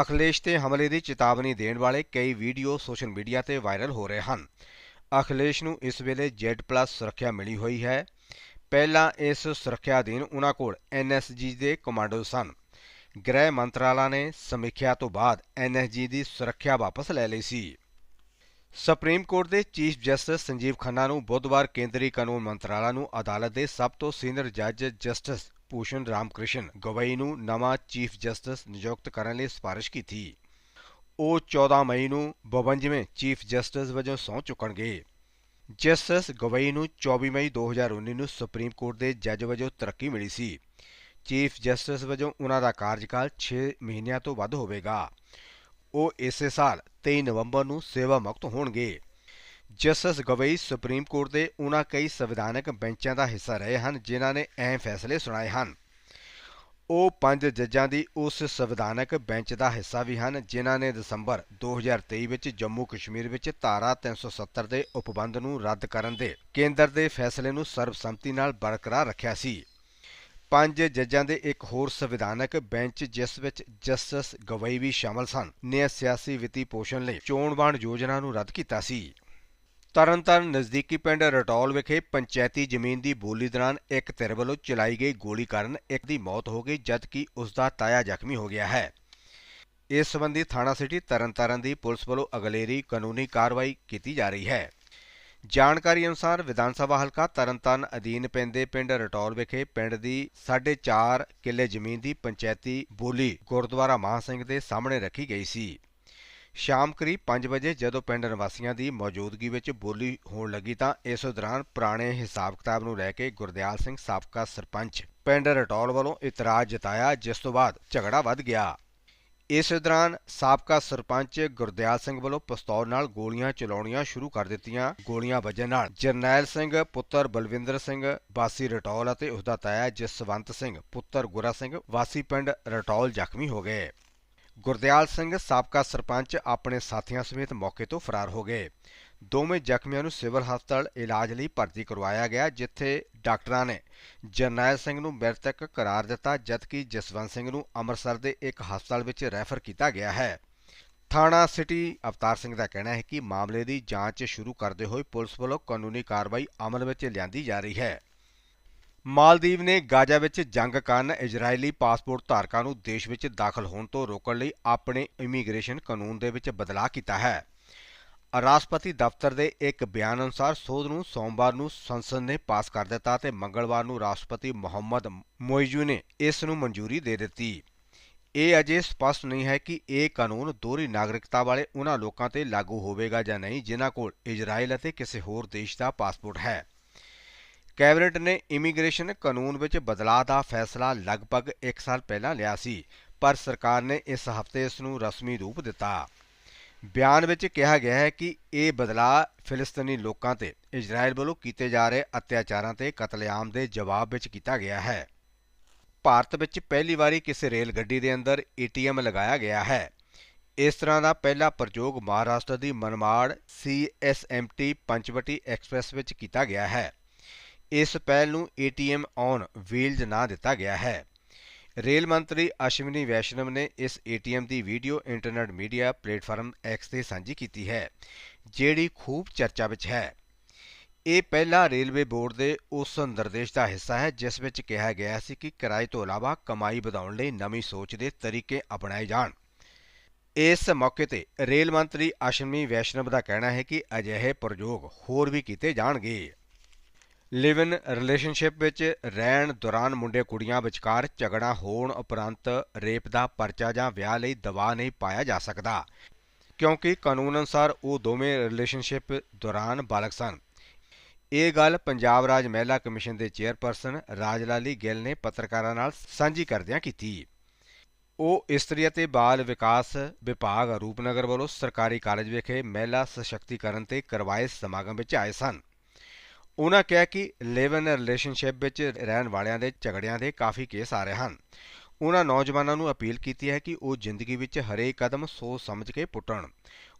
ਅਖਿਲੇਸ਼ ਤੇ ਹਮਲੇ ਦੀ ਚੇਤਾਵਨੀ ਦੇਣ ਵਾਲੇ ਕਈ ਵੀਡੀਓ ਸੋਸ਼ਲ ਮੀਡੀਆ ਤੇ ਵਾਇਰਲ ਹੋ ਰਹੇ ਹਨ। ਅਖਿਲੇਸ਼ ਨੂੰ ਇਸ ਵੇਲੇ Z+ ਸੁਰੱਖਿਆ ਮਿਲੀ ਹੋਈ ਹੈ। ਪਹਿਲਾਂ ਇਸ ਸੁਰੱਖਿਆ ਅਧੀਨ ਉਹਨਾਂ ਕੋਲ NSG ਦੇ ਕਮਾਂਡੋ ਸਨ। ਗ੍ਰਹਿ ਮੰਤਰਾਲਾ ਨੇ ਸਮੀਖਿਆ ਤੋਂ ਬਾਅਦ NSG ਦੀ ਸੁਰੱਖਿਆ ਵਾਪਸ ਲੈ ਲਈ ਸੀ। ਸੁਪਰੀਮ ਕੋਰਟ ਦੇ ਚੀਫ ਜਸਟਿਸ ਸੰਜੀਵ ਖੰਨਾ ਨੂੰ ਬੁੱਧਵਾਰ ਕੇਂਦਰੀ ਕਾਨੂੰਨ ਮੰਤਰਾਲਾ ਨੂੰ ਅਦਾਲਤ ਦੇ ਸਭ ਤੋਂ ਸੀਨੀਅਰ ਜੱਜ ਜਸਟਿਸ ਭੂਸ਼ਣ ਰਾਮਕ੍ਰਿਸ਼ਨ ਗਵਈ ਨੂੰ ਨਵਾਂ ਚੀਫ ਜਸਟਿਸ ਨਿਯੁਕਤ ਕਰਨ ਲਈ ਸਿਫਾਰਿਸ਼ ਕੀਤੀ। ਉਹ 14 ਮਈ ਨੂੰ 52ਵੇਂ ਚੀਫ ਜਸਟਿਸ ਵਜੋਂ ਸਹੁੰ ਚੁੱਕਣਗੇ। ਜਸਟਿਸ ਗਵਈ ਨੂੰ 24 ਮਈ 2019 ਨੂੰ ਸੁਪਰੀਮ ਕੋਰਟ ਦੇ ਜੱਜ ਵਜੋਂ ਤਰੱਕੀ ਮਿਲੀ ਸੀ। ਚੀਫ ਜਸਟਿਸ ਵਜੋਂ ਉਹਨਾਂ ਦਾ ਕਾਰਜਕਾਲ 6 ਮਹੀਨਿਆਂ ਤੋਂ ਵੱਧ ਹੋਵੇਗਾ। ਉਹ ਇਸੇ ਸਾਲ 23 ਨਵੰਬਰ ਨੂੰ ਸੇਵਾ ਮੁਕਤ ਹੋਣਗੇ। ਜਸਟਿਸ ਗਵਈ ਸੁਪਰੀਮ ਕੋਰਟ ਦੇ ਉਹਨਾਂ ਕਈ ਸੰਵਿਧਾਨਕ ਬੈਂਚਾਂ ਦਾ ਹਿੱਸਾ ਰਹੇ ਹਨ, ਜਿਨ੍ਹਾਂ ਨੇ ਅਹਿਮ ਫੈਸਲੇ ਸੁਣਾਏ ਹਨ। ਉਹ ਪੰਜ ਜੱਜਾਂ ਦੀ ਉਸ ਸੰਵਿਧਾਨਕ ਬੈਂਚ ਦਾ ਹਿੱਸਾ ਵੀ ਹਨ, ਜਿਨ੍ਹਾਂ ਨੇ ਦਸੰਬਰ 2023 ਵਿੱਚ ਜੰਮੂ ਕਸ਼ਮੀਰ ਵਿੱਚ ਧਾਰਾ 370 ਦੇ ਉਪਬੰਧ ਨੂੰ ਰੱਦ ਕਰਨ ਦੇ ਕੇਂਦਰ ਦੇ ਫੈਸਲੇ ਨੂੰ ਸਰਬਸੰਮਤੀ ਨਾਲ ਬਰਕਰਾਰ ਰੱਖਿਆ ਸੀ। ਪੰਜ ਜੱਜਾਂ ਦੇ ਇੱਕ ਹੋਰ ਸੰਵਿਧਾਨਕ ਬੈਂਚ, ਜਿਸ ਵਿੱਚ ਜਸਟਿਸ ਗਵਈ ਵੀ ਸ਼ਾਮਲ ਸਨ, ਨੇ ਸਿਆਸੀ ਵਿੱਤੀ ਪੋਸ਼ਣ ਲਈ ਚੋਣ ਵੰਡ ਯੋਜਨਾ ਨੂੰ ਰੱਦ ਕੀਤਾ ਸੀ। ਤਰਨਤਾਰਨ ਨਜ਼ਦੀਕੀ ਪਿੰਡ ਰਟੌਲ ਵਿਖੇ ਪੰਚਾਇਤੀ ਜ਼ਮੀਨ ਦੀ ਬੋਲੀ ਦੌਰਾਨ ਇੱਕ ਧਿਰ ਵੱਲੋਂ ਚਲਾਈ ਗਈ ਗੋਲੀ ਕਾਰਨ ਇੱਕ ਦੀ ਮੌਤ ਹੋ ਗਈ, ਜਦਕਿ ਉਸ ਦਾ ਤਾਇਆ ਜ਼ਖਮੀ ਹੋ ਗਿਆ ਹੈ। ਇਸ ਸੰਬੰਧੀ ਥਾਣਾ ਸਿਟੀ ਤਰਨਤਾਰਨ ਦੀ ਪੁਲਿਸ ਵੱਲੋਂ ਅਗਲੇਰੀ ਕਾਨੂੰਨੀ ਕਾਰਵਾਈ ਕੀਤੀ ਜਾ ਰਹੀ ਹੈ। ਜਾਣਕਾਰੀ ਅਨੁਸਾਰ ਵਿਧਾਨ ਸਭਾ ਹਲਕਾ ਤਰਨਤਾਰਨ ਅਧੀਨ ਪੈਂਦੇ ਪਿੰਡ ਰਟੌਲ ਵਿਖੇ ਪਿੰਡ ਦੀ 4.5 ਕਿੱਲੇ ਜ਼ਮੀਨ ਦੀ ਪੰਚਾਇਤੀ ਬੋਲੀ ਗੁਰਦੁਆਰਾ ਮਾਨ ਸਿੰਘ ਦੇ ਸਾਹਮਣੇ ਰੱਖੀ ਗਈ ਸੀ। ਸ਼ਾਮ ਕਰੀਬ 5 ਵਜੇ ਜਦੋਂ ਪਿੰਡ ਨਿਵਾਸੀਆਂ ਦੀ ਮੌਜੂਦਗੀ ਵਿੱਚ ਬੋਲੀ ਹੋਣ ਲੱਗੀ ਤਾਂ ਇਸ ਦੌਰਾਨ ਪੁਰਾਣੇ ਹਿਸਾਬ ਕਿਤਾਬ ਨੂੰ ਲੈ ਕੇ ਗੁਰਦਿਆਲ ਸਿੰਘ ਸਾਬਕਾ ਸਰਪੰਚ ਪਿੰਡ ਰਟੌਲ ਵੱਲੋਂ ਇਤਰਾਜ਼ ਜਤਾਇਆ, ਜਿਸ ਤੋਂ ਬਾਅਦ ਝਗੜਾ ਵੱਧ ਗਿਆ। ਇਸ ਦੌਰਾਨ ਸਾਬਕਾ ਸਰਪੰਚ ਗੁਰਦਿਆਲ ਸਿੰਘ ਵੱਲੋਂ ਪਿਸਤੌਲ ਨਾਲ ਗੋਲੀਆਂ ਚਲਾਉਣੀਆਂ ਸ਼ੁਰੂ ਕਰ ਦਿੱਤੀਆਂ। ਗੋਲੀਆਂ ਵੱਜਣ ਨਾਲ ਜਰਨੈਲ ਸਿੰਘ, ਪੁੱਤਰ ਬਲਵਿੰਦਰ ਸਿੰਘ, ਵਾਸੀ ਰਟੌਲ ਅਤੇ ਉਸ ਦਾ ਤਾਇਆ ਜਸਵੰਤ ਸਿੰਘ, ਪੁੱਤਰ ਗੁਰਾ ਸਿੰਘ, ਵਾਸੀ ਪਿੰਡ ਰਟੌਲ ਜ਼ਖਮੀ ਹੋ ਗਏ। ਗੁਰਦਿਆਲ ਸਿੰਘ ਸਾਬਕਾ ਸਰਪੰਚ ਆਪਣੇ ਸਾਥੀਆਂ ਸਮੇਤ ਮੌਕੇ ਤੋਂ ਫਰਾਰ ਹੋ ਗਏ। ਦੋਵੇਂ ਜ਼ਖਮੀਆਂ ਨੂੰ ਸਿਵਲ ਹਸਪਤਾਲ ਇਲਾਜ ਲਈ ਭਰਤੀ ਕਰਵਾਇਆ ਗਿਆ, ਜਿੱਥੇ ਡਾਕਟਰਾਂ ਨੇ ਜਰਨੈਲ ਸਿੰਘ ਨੂੰ ਮ੍ਰਿਤਕ ਕਰਾਰ ਦਿੱਤਾ, ਜਦਕਿ ਜਸਵੰਤ ਸਿੰਘ ਨੂੰ ਅੰਮ੍ਰਿਤਸਰ ਦੇ ਇੱਕ ਹਸਪਤਾਲ ਵਿੱਚ ਰੈਫਰ ਕੀਤਾ ਗਿਆ ਹੈ। ਥਾਣਾ ਸਿਟੀ ਅਵਤਾਰ ਸਿੰਘ ਦਾ ਕਹਿਣਾ ਹੈ ਕਿ ਮਾਮਲੇ ਦੀ ਜਾਂਚ ਸ਼ੁਰੂ ਕਰਦੇ ਹੋਏ ਪੁਲਿਸ ਵੱਲੋਂ ਕਾਨੂੰਨੀ ਕਾਰਵਾਈ ਅਮਲ ਵਿੱਚ ਲਿਆਂਦੀ ਜਾ ਰਹੀ ਹੈ। ਮਾਲਦੀਵ ਨੇ ਗਾਜ਼ਾ ਵਿੱਚ ਜੰਗ ਕਾਰਨ ਇਜ਼ਰਾਈਲੀ ਪਾਸਪੋਰਟ ਧਾਰਕਾਂ ਨੂੰ ਦੇਸ਼ ਵਿੱਚ ਦਾਖਲ ਹੋਣ ਤੋਂ ਰੋਕਣ ਲਈ ਆਪਣੇ ਇਮੀਗ੍ਰੇਸ਼ਨ ਕਾਨੂੰਨ ਦੇ ਵਿੱਚ ਬਦਲਾਅ ਕੀਤਾ ਹੈ। ਰਾਸ਼ਟਰਪਤੀ ਦਫ਼ਤਰ ਦੇ ਇੱਕ ਬਿਆਨ ਅਨੁਸਾਰ ਸੋਧ ਨੂੰ ਸੋਮਵਾਰ ਨੂੰ ਸੰਸਦ ਨੇ ਪਾਸ ਕਰ ਦਿੱਤਾ ਤੇ ਮੰਗਲਵਾਰ ਨੂੰ ਰਾਸ਼ਟਰਪਤੀ ਮੁਹੰਮਦ ਮੋਇਜੂ ਨੇ ਇਸ ਨੂੰ ਮਨਜ਼ੂਰੀ ਦੇ ਦਿੱਤੀ। ਇਹ ਅਜੇ ਸਪਸ਼ਟ ਨਹੀਂ ਹੈ ਕਿ ਇਹ ਕਾਨੂੰਨ ਦੋਹਰੀ ਨਾਗਰਿਕਤਾ ਵਾਲੇ ਉਹਨਾਂ ਲੋਕਾਂ ਤੇ ਲਾਗੂ ਹੋਵੇਗਾ ਜਾਂ ਨਹੀਂ, ਜਿਨ੍ਹਾਂ ਕੋਲ ਇਜ਼ਰਾਈਲ ਅਤੇ ਕਿਸੇ ਹੋਰ ਦੇਸ਼ ਦਾ ਪਾਸਪੋਰਟ ਹੈ। ਕੈਬਨਿਟ ਨੇ ਇਮੀਗ੍ਰੇਸ਼ਨ ਕਾਨੂੰਨ ਵਿੱਚ ਬਦਲਾਅ ਦਾ ਫੈਸਲਾ ਲਗਭਗ 1 ਸਾਲ ਪਹਿਲਾਂ ਲਿਆ ਸੀ, ਪਰ ਸਰਕਾਰ ਨੇ ਇਸ ਹਫ਼ਤੇ ਇਸ ਨੂੰ ਰਸਮੀ ਰੂਪ ਦਿੱਤਾ। ਬਿਆਨ ਵਿੱਚ ਕਿਹਾ ਗਿਆ ਹੈ ਕਿ ਇਹ ਬਦਲਾਅ ਫਿਲਸਤੀਨੀ ਲੋਕਾਂ ਤੇ ਇਜ਼ਰਾਈਲ ਵੱਲੋਂ ਕੀਤੇ ਜਾ ਰਹੇ ਅਤਿਆਚਾਰਾਂ ਤੇ ਕਤਲੇਆਮ ਦੇ ਜਵਾਬ ਵਿੱਚ ਕੀਤਾ ਗਿਆ ਹੈ। ਭਾਰਤ ਵਿੱਚ ਪਹਿਲੀ ਵਾਰੀ ਕਿਸੇ ਰੇਲ ਗੱਡੀ ਦੇ ਅੰਦਰ ਏਟੀਐਮ ਲਗਾਇਆ ਗਿਆ ਹੈ। ਇਸ ਤਰ੍ਹਾਂ ਦਾ ਪਹਿਲਾ ਪ੍ਰਯੋਗ ਮਹਾਰਾਸ਼ਟਰ ਦੀ ਮਨਮਾੜ ਸੀਐਸਐਮਟੀ ਪੰਚਵਟੀ ਐਕਸਪ੍ਰੈਸ ਵਿੱਚ ਕੀਤਾ ਗਿਆ ਹੈ। ਇਸ ਪਹਿਲ ਨੂੰ ਏਟੀਐਮ ਔਨ ਵੀਲਜ਼ ਨਾਂ ਦਿੱਤਾ ਗਿਆ ਹੈ। ਰੇਲ ਮੰਤਰੀ ਅਸ਼ਵਨੀ ਵੈਸ਼ਨਵ ਨੇ ਇਸ ਏਟੀਐਮ ਦੀ video internet media platform X ਤੇ ਸਾਂਝੀ ਕੀਤੀ ਹੈ, ਜਿਹੜੀ ਖੂਬ ਚਰਚਾ ਵਿੱਚ ਹੈ। ਇਹ ਪਹਿਲਾ ਰੇਲਵੇ ਬੋਰਡ ਦੇ ਉਸ ਨਿਰਦੇਸ਼ ਦਾ ਹਿੱਸਾ ਹੈ, ਜਿਸ ਵਿੱਚ ਕਿਹਾ ਗਿਆ ਸੀ ਕਿ ਕਿਰਾਏ ਤੋਂ ਇਲਾਵਾ ਕਮਾਈ ਵਧਾਉਣ ਲਈ ਨਵੀਂ ਸੋਚ ਦੇ ਤਰੀਕੇ ਅਪਣਾਏ ਜਾਣ। ਇਸ ਮੌਕੇ ਤੇ ਰੇਲ ਮੰਤਰੀ ਅਸ਼ਵਨੀ ਵੈਸ਼ਨਵ ਦਾ ਕਹਿਣਾ ਹੈ ਕਿ ਅਜਿਹੇ ਪ੍ਰਯੋਗ ਹੋਰ ਵੀ ਕੀਤੇ ਜਾਣਗੇ। ਲਿਵ ਇਨ ਰਿਲੇਸ਼ਨਸ਼ਿਪ ਵਿੱਚ ਰਹਿਣ ਦੌਰਾਨ ਮੁੰਡੇ ਕੁੜੀਆਂ ਵਿਚਕਾਰ ਝਗੜਾ ਹੋਣ ਉਪਰੰਤ ਰੇਪ ਦਾ ਪਰਚਾ ਜਾਂ ਵਿਆਹ ਲਈ ਦਬਾਅ ਨਹੀਂ ਪਾਇਆ ਜਾ ਸਕਦਾ, ਕਿਉਂਕਿ ਕਾਨੂੰਨ ਅਨੁਸਾਰ ਉਹ ਦੋਵੇਂ ਰਿਲੇਸ਼ਨਸ਼ਿਪ ਦੌਰਾਨ ਬਾਲਗ ਸਨ। ਇਹ ਗੱਲ ਪੰਜਾਬ ਰਾਜ ਮਹਿਲਾ ਕਮਿਸ਼ਨ ਦੇ ਚੇਅਰਪਰਸਨ ਰਾਜਲਾਲੀ ਗਿੱਲ ਨੇ ਪੱਤਰਕਾਰਾਂ ਨਾਲ ਸਾਂਝੀ ਕਰਦਿਆਂ ਕੀਤੀ। ਉਹ ਇਸਤਰੀ ਅਤੇ ਬਾਲ ਵਿਕਾਸ ਵਿਭਾਗ ਰੂਪਨਗਰ ਵੱਲੋਂ ਸਰਕਾਰੀ ਕਾਲਜ ਵਿਖੇ ਮਹਿਲਾ ਸਸ਼ਕਤੀਕਰਨ ਤੇ ਕਰਵਾਏ ਸਮਾਗਮ ਵਿੱਚ ਆਏ ਸਨ। ਉਹਨਾਂ ਕਿਹਾ ਕਿ ਲਿਵ ਇਨ ਰਿਲੇਸ਼ਨਸ਼ਿਪ ਵਿੱਚ ਰਹਿਣ ਵਾਲਿਆਂ ਦੇ ਝਗੜਿਆਂ ਦੇ ਕਾਫੀ ਕੇਸ ਆ ਰਹੇ ਹਨ। ਉਹਨਾਂ ਨੌਜਵਾਨਾਂ ਨੂੰ ਅਪੀਲ ਕੀਤੀ ਹੈ ਕਿ ਉਹ ਜ਼ਿੰਦਗੀ ਵਿੱਚ ਹਰੇਕ ਕਦਮ ਸੋਚ ਸਮਝ ਕੇ ਪੁੱਟਣ।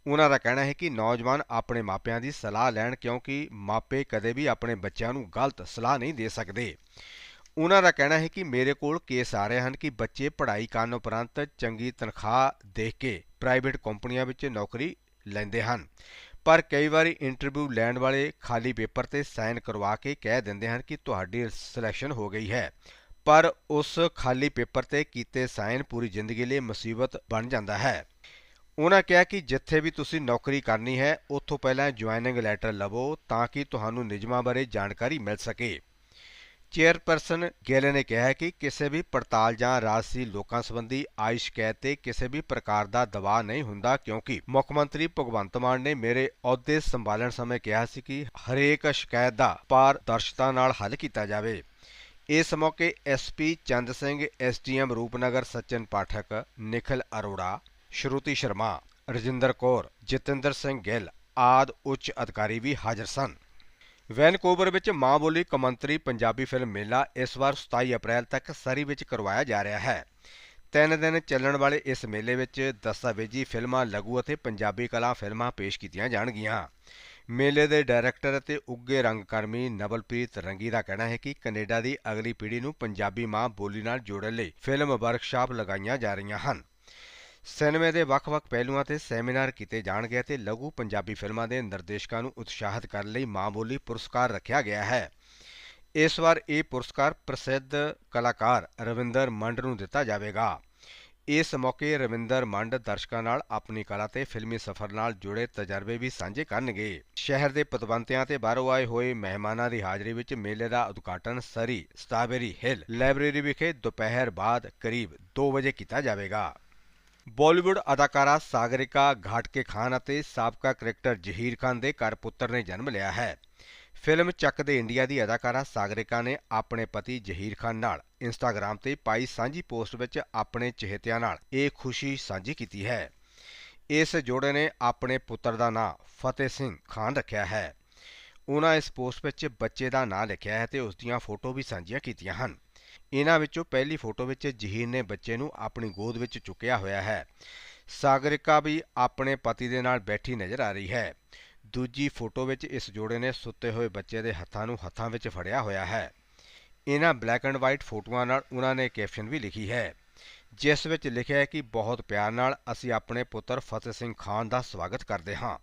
ਉਹਨਾਂ ਦਾ ਕਹਿਣਾ ਹੈ ਕਿ ਨੌਜਵਾਨ ਆਪਣੇ ਮਾਪਿਆਂ ਦੀ ਸਲਾਹ ਲੈਣ ਕਿਉਂਕਿ ਮਾਪੇ ਕਦੇ ਵੀ ਆਪਣੇ ਬੱਚਿਆਂ ਨੂੰ ਗਲਤ ਸਲਾਹ ਨਹੀਂ ਦੇ ਸਕਦੇ। ਉਹਨਾਂ ਦਾ ਕਹਿਣਾ ਹੈ ਕਿ ਮੇਰੇ ਕੋਲ ਕੇਸ ਆ ਰਹੇ ਹਨ ਕਿ ਬੱਚੇ ਪੜ੍ਹਾਈ ਕਰਨ ਉਪਰੰਤ ਚੰਗੀ ਤਨਖਾਹ ਦੇਖ ਕੇ ਪ੍ਰਾਈਵੇਟ ਕੰਪਨੀਆਂ ਵਿੱਚ ਨੌਕਰੀ ਲੈਂਦੇ ਹਨ। ਪਰ ਕਈ ਵਾਰੀ ਇੰਟਰਵਿਊ ਲੈਣ ਵਾਲੇ ਖਾਲੀ ਪੇਪਰ ਤੇ ਸਾਈਨ ਕਰਵਾ ਕੇ ਕਹਿ ਦਿੰਦੇ ਹਨ ਕਿ ਤੁਹਾਡੀ ਸਿਲੈਕਸ਼ਨ ਹੋ ਗਈ ਹੈ। ਪਰ ਉਸ ਖਾਲੀ ਪੇਪਰ ਤੇ ਕੀਤੇ ਸਾਈਨ ਪੂਰੀ ਜ਼ਿੰਦਗੀ ਲਈ ਮੁਸੀਬਤ ਬਣ ਜਾਂਦਾ ਹੈ। ਉਹਨਾਂ ਕਿਹਾ ਕਿ ਜਿੱਥੇ ਵੀ ਤੁਸੀਂ ਨੌਕਰੀ ਕਰਨੀ ਹੈ, ਉੱਥੋਂ ਪਹਿਲਾਂ ਜੁਆਇਨਿੰਗ ਲੈਟਰ ਲਵੋ ਤਾਂ ਕਿ ਤੁਹਾਨੂੰ ਨਿਯਮਾਂ ਬਾਰੇ ਜਾਣਕਾਰੀ ਮਿਲ ਸਕੇ। ਚੇਅਰਪਰਸਨ ਗਿੱਲ ਨੇ ਕਿਹਾ ਕਿ ਕਿਸੇ ਵੀ ਪੜਤਾਲ ਜਾਂ ਰਾਜਸੀ ਲੋਕਾਂ ਸੰਬੰਧੀ ਆਈ ਸ਼ਿਕਾਇਤ ਤੇ ਕਿਸੇ ਵੀ ਪ੍ਰਕਾਰ ਦਾ ਦਬਾਅ ਨਹੀਂ ਹੁੰਦਾ ਕਿਉਂਕਿ ਮੁੱਖ ਮੰਤਰੀ ਭਗਵੰਤ ਮਾਨ ਨੇ ਮੇਰੇ ਅਹੁਦੇ ਸੰਭਾਲਣ ਸਮੇਂ ਕਿਹਾ ਸੀ ਕਿ ਹਰੇਕ ਸ਼ਿਕਾਇਤ ਦਾ ਪਾਰਦਰਸ਼ਤਾ ਨਾਲ ਹੱਲ ਕੀਤਾ ਜਾਵੇ। ਇਸ ਮੌਕੇ ਐਸਪੀ ਚੰਦ ਸਿੰਘ ਐਸਡੀਐਮ ਰੂਪਨਗਰ ਸਚਨ ਪਾਠਕ ਨਿਖਲ ਅਰੋੜਾ, ਸ਼ਰੂਤੀ ਸ਼ਰਮਾ, ਰਜਿੰਦਰ ਕੌਰ, ਜਤਿੰਦਰ ਸਿੰਘ ਗਿੱਲ ਆਦ ਉੱਚ ਅਧਿਕਾਰੀ ਵੀ ਹਾਜ਼ਰ ਸਨ। ਵੈਨਕੂਵਰ ਵਿੱਚ ਮਾਂ ਬੋਲੀ ਕਮੰਤਰੀ ਪੰਜਾਬੀ ਫਿਲਮ ਮੇਲਾ ਇਸ ਵਾਰ 27 ਅਪ੍ਰੈਲ ਤੱਕ ਸਰੀ ਵਿੱਚ ਕਰਵਾਇਆ ਜਾ ਰਿਹਾ ਹੈ। ਤਿੰਨ ਦਿਨ ਚੱਲਣ ਵਾਲੇ ਇਸ ਮੇਲੇ ਵਿੱਚ ਦਸਤਾਵੇਜੀ ਫਿਲਮਾਂ, ਲਘੂ ਅਤੇ ਪੰਜਾਬੀ ਕਲਾ ਫਿਲਮਾਂ ਪੇਸ਼ ਕੀਤੀਆਂ ਜਾਣਗੀਆਂ। ਮੇਲੇ ਦੇ ਡਾਇਰੈਕਟਰ ਅਤੇ ਉੱਗੇ ਰੰਗਕਰਮੀ ਨਵਲਪ੍ਰੀਤ ਰੰਗੀ ਦਾ ਕਹਿਣਾ ਹੈ ਕਿ ਕੈਨੇਡਾ ਦੀ ਅਗਲੀ ਪੀੜ੍ਹੀ ਨੂੰ ਪੰਜਾਬੀ ਮਾਂ ਬੋਲੀ ਨਾਲ ਜੋੜਨ ਲਈ ਫਿਲਮ ਵਰਕਸ਼ਾਪ ਲਗਾਈਆਂ ਜਾ ਰਹੀਆਂ ਹਨ। ਸਿਨੇਮੇ ਦੇ ਵੱਖ-ਵੱਖ ਪਹਿਲੂਆਂ ਤੇ ਸੈਮੀਨਾਰ ਕੀਤੇ ਜਾਣਗੇ ਅਤੇ ਲਘੂ ਪੰਜਾਬੀ ਫਿਲਮਾਂ ਦੇ ਨਿਰਦੇਸ਼ਕਾਂ ਨੂੰ ਉਤਸ਼ਾਹਿਤ ਕਰਨ ਲਈ ਮਾਂ ਬੋਲੀ ਪੁਰਸਕਾਰ ਰੱਖਿਆ ਗਿਆ ਹੈ। ਇਸ ਵਾਰ ਇਹ ਪੁਰਸਕਾਰ ਪ੍ਰਸਿੱਧ ਕਲਾਕਾਰ ਰਵਿੰਦਰ ਮੰਡ ਨੂੰ ਦਿੱਤਾ ਜਾਵੇਗਾ। ਇਸ ਮੌਕੇ ਰਵਿੰਦਰ ਮੰਡ ਦਰਸ਼ਕਾਂ ਨਾਲ ਆਪਣੀ ਕਲਾ ਤੇ ਫਿਲਮੀ ਸਫ਼ਰ ਨਾਲ ਜੁੜੇ ਤਜਰਬੇ ਵੀ ਸਾਂਝੇ ਕਰਨਗੇ। ਸ਼ਹਿਰ ਦੇ ਪਤਵੰਤਿਆਂ ਤੇ ਬਾਹਰੋਂ ਆਏ ਹੋਏ ਮਹਿਮਾਨਾਂ ਦੀ ਹਾਜ਼ਰੀ ਵਿੱਚ ਮੇਲੇ ਦਾ ਉਦਘਾਟਨ ਸਰੀ ਸਟ੍ਰਾਬੇਰੀ ਹਿੱਲ ਲਾਇਬ੍ਰੇਰੀ ਵਿਖੇ ਦੁਪਹਿਰ ਬਾਅਦ ਕਰੀਬ 2 ਵਜੇ ਕੀਤਾ ਜਾਵੇਗਾ। ਬਾਲੀਵੁੱਡ ਅਦਾਕਾਰਾ ਸਾਗਰਿਕਾ ਘਾਟਕੇ ਖਾਨ ਅਤੇ ਸਾਬਕਾ ਕ੍ਰਿਕਟਰ ਜ਼ਹੀਰ ਖਾਨ ਦੇ ਘਰ ਪੁੱਤਰ ਨੇ ਜਨਮ ਲਿਆ ਹੈ। ਫਿਲਮ ਚੱਕ ਦੇ ਇੰਡੀਆ ਦੀ ਅਦਾਕਾਰਾ ਸਾਗਰਿਕਾ ਨੇ ਆਪਣੇ ਪਤੀ ਜ਼ਹੀਰ ਖਾਨ ਨਾਲ ਇੰਸਟਾਗ੍ਰam ਤੇ ਪਾਈ ਸਾਂਝੀ ਪੋਸਟ ਵਿੱਚ ਆਪਣੇ ਚਹੇਤਿਆਂ ਨਾਲ ਇਹ ਖੁਸ਼ੀ ਸਾਂਝੀ ਕੀਤੀ ਹੈ। ਇਸ ਜੋੜੇ ਨੇ ਆਪਣੇ ਪੁੱਤਰ ਦਾ ਨਾਂ ਫਤਿਹ ਸਿੰਘ ਖਾਨ ਰੱਖਿਆ ਹੈ। ਉਹਨਾਂ ਇਸ ਪੋਸਟ ਵਿੱਚ ਬੱਚੇ ਦਾ ਨਾਂ ਲਿਖਿਆ ਹੈ ਤੇ ਉਸ ਦੀਆਂ ਫੋਟੋ ਵੀ ਸਾਂਝੀਆਂ ਕੀਤੀਆਂ ਹਨ। ਇਹਨਾਂ ਵਿੱਚੋਂ ਪਹਿਲੀ ਫੋਟੋ ਵਿੱਚ ਜਹੀਰ ਨੇ ਬੱਚੇ ਨੂੰ ਆਪਣੀ ਗੋਦ ਵਿੱਚ ਚੁੱਕਿਆ ਹੋਇਆ ਹੈ। ਸਾਗਰਿਕਾ ਵੀ ਆਪਣੇ ਪਤੀ ਦੇ ਨਾਲ ਬੈਠੀ ਨਜ਼ਰ ਆ ਰਹੀ ਹੈ। ਦੂਜੀ ਫੋਟੋ ਵਿੱਚ ਇਸ ਜੋੜੇ ਨੇ ਸੁੱਤੇ ਹੋਏ ਬੱਚੇ ਦੇ ਹੱਥਾਂ ਨੂੰ ਹੱਥਾਂ ਵਿੱਚ ਫੜਿਆ ਹੋਇਆ ਹੈ। ਇਹਨਾਂ ਬਲੈਕ ਐਂਡ ਵਾਈਟ ਫੋਟੋਆਂ ਨਾਲ ਉਹਨਾਂ ਨੇ ਕੈਪਸ਼ਨ ਵੀ ਲਿਖੀ ਹੈ। ਜਿਸ ਵਿੱਚ ਲਿਖਿਆ ਹੈ ਕਿ ਬਹੁਤ ਪਿਆਰ ਨਾਲ ਅਸੀਂ ਆਪਣੇ ਪੁੱਤਰ ਫਤਿਹ ਸਿੰਘ ਖਾਨ ਦਾ ਸਵਾਗਤ ਕਰਦੇ ਹਾਂ।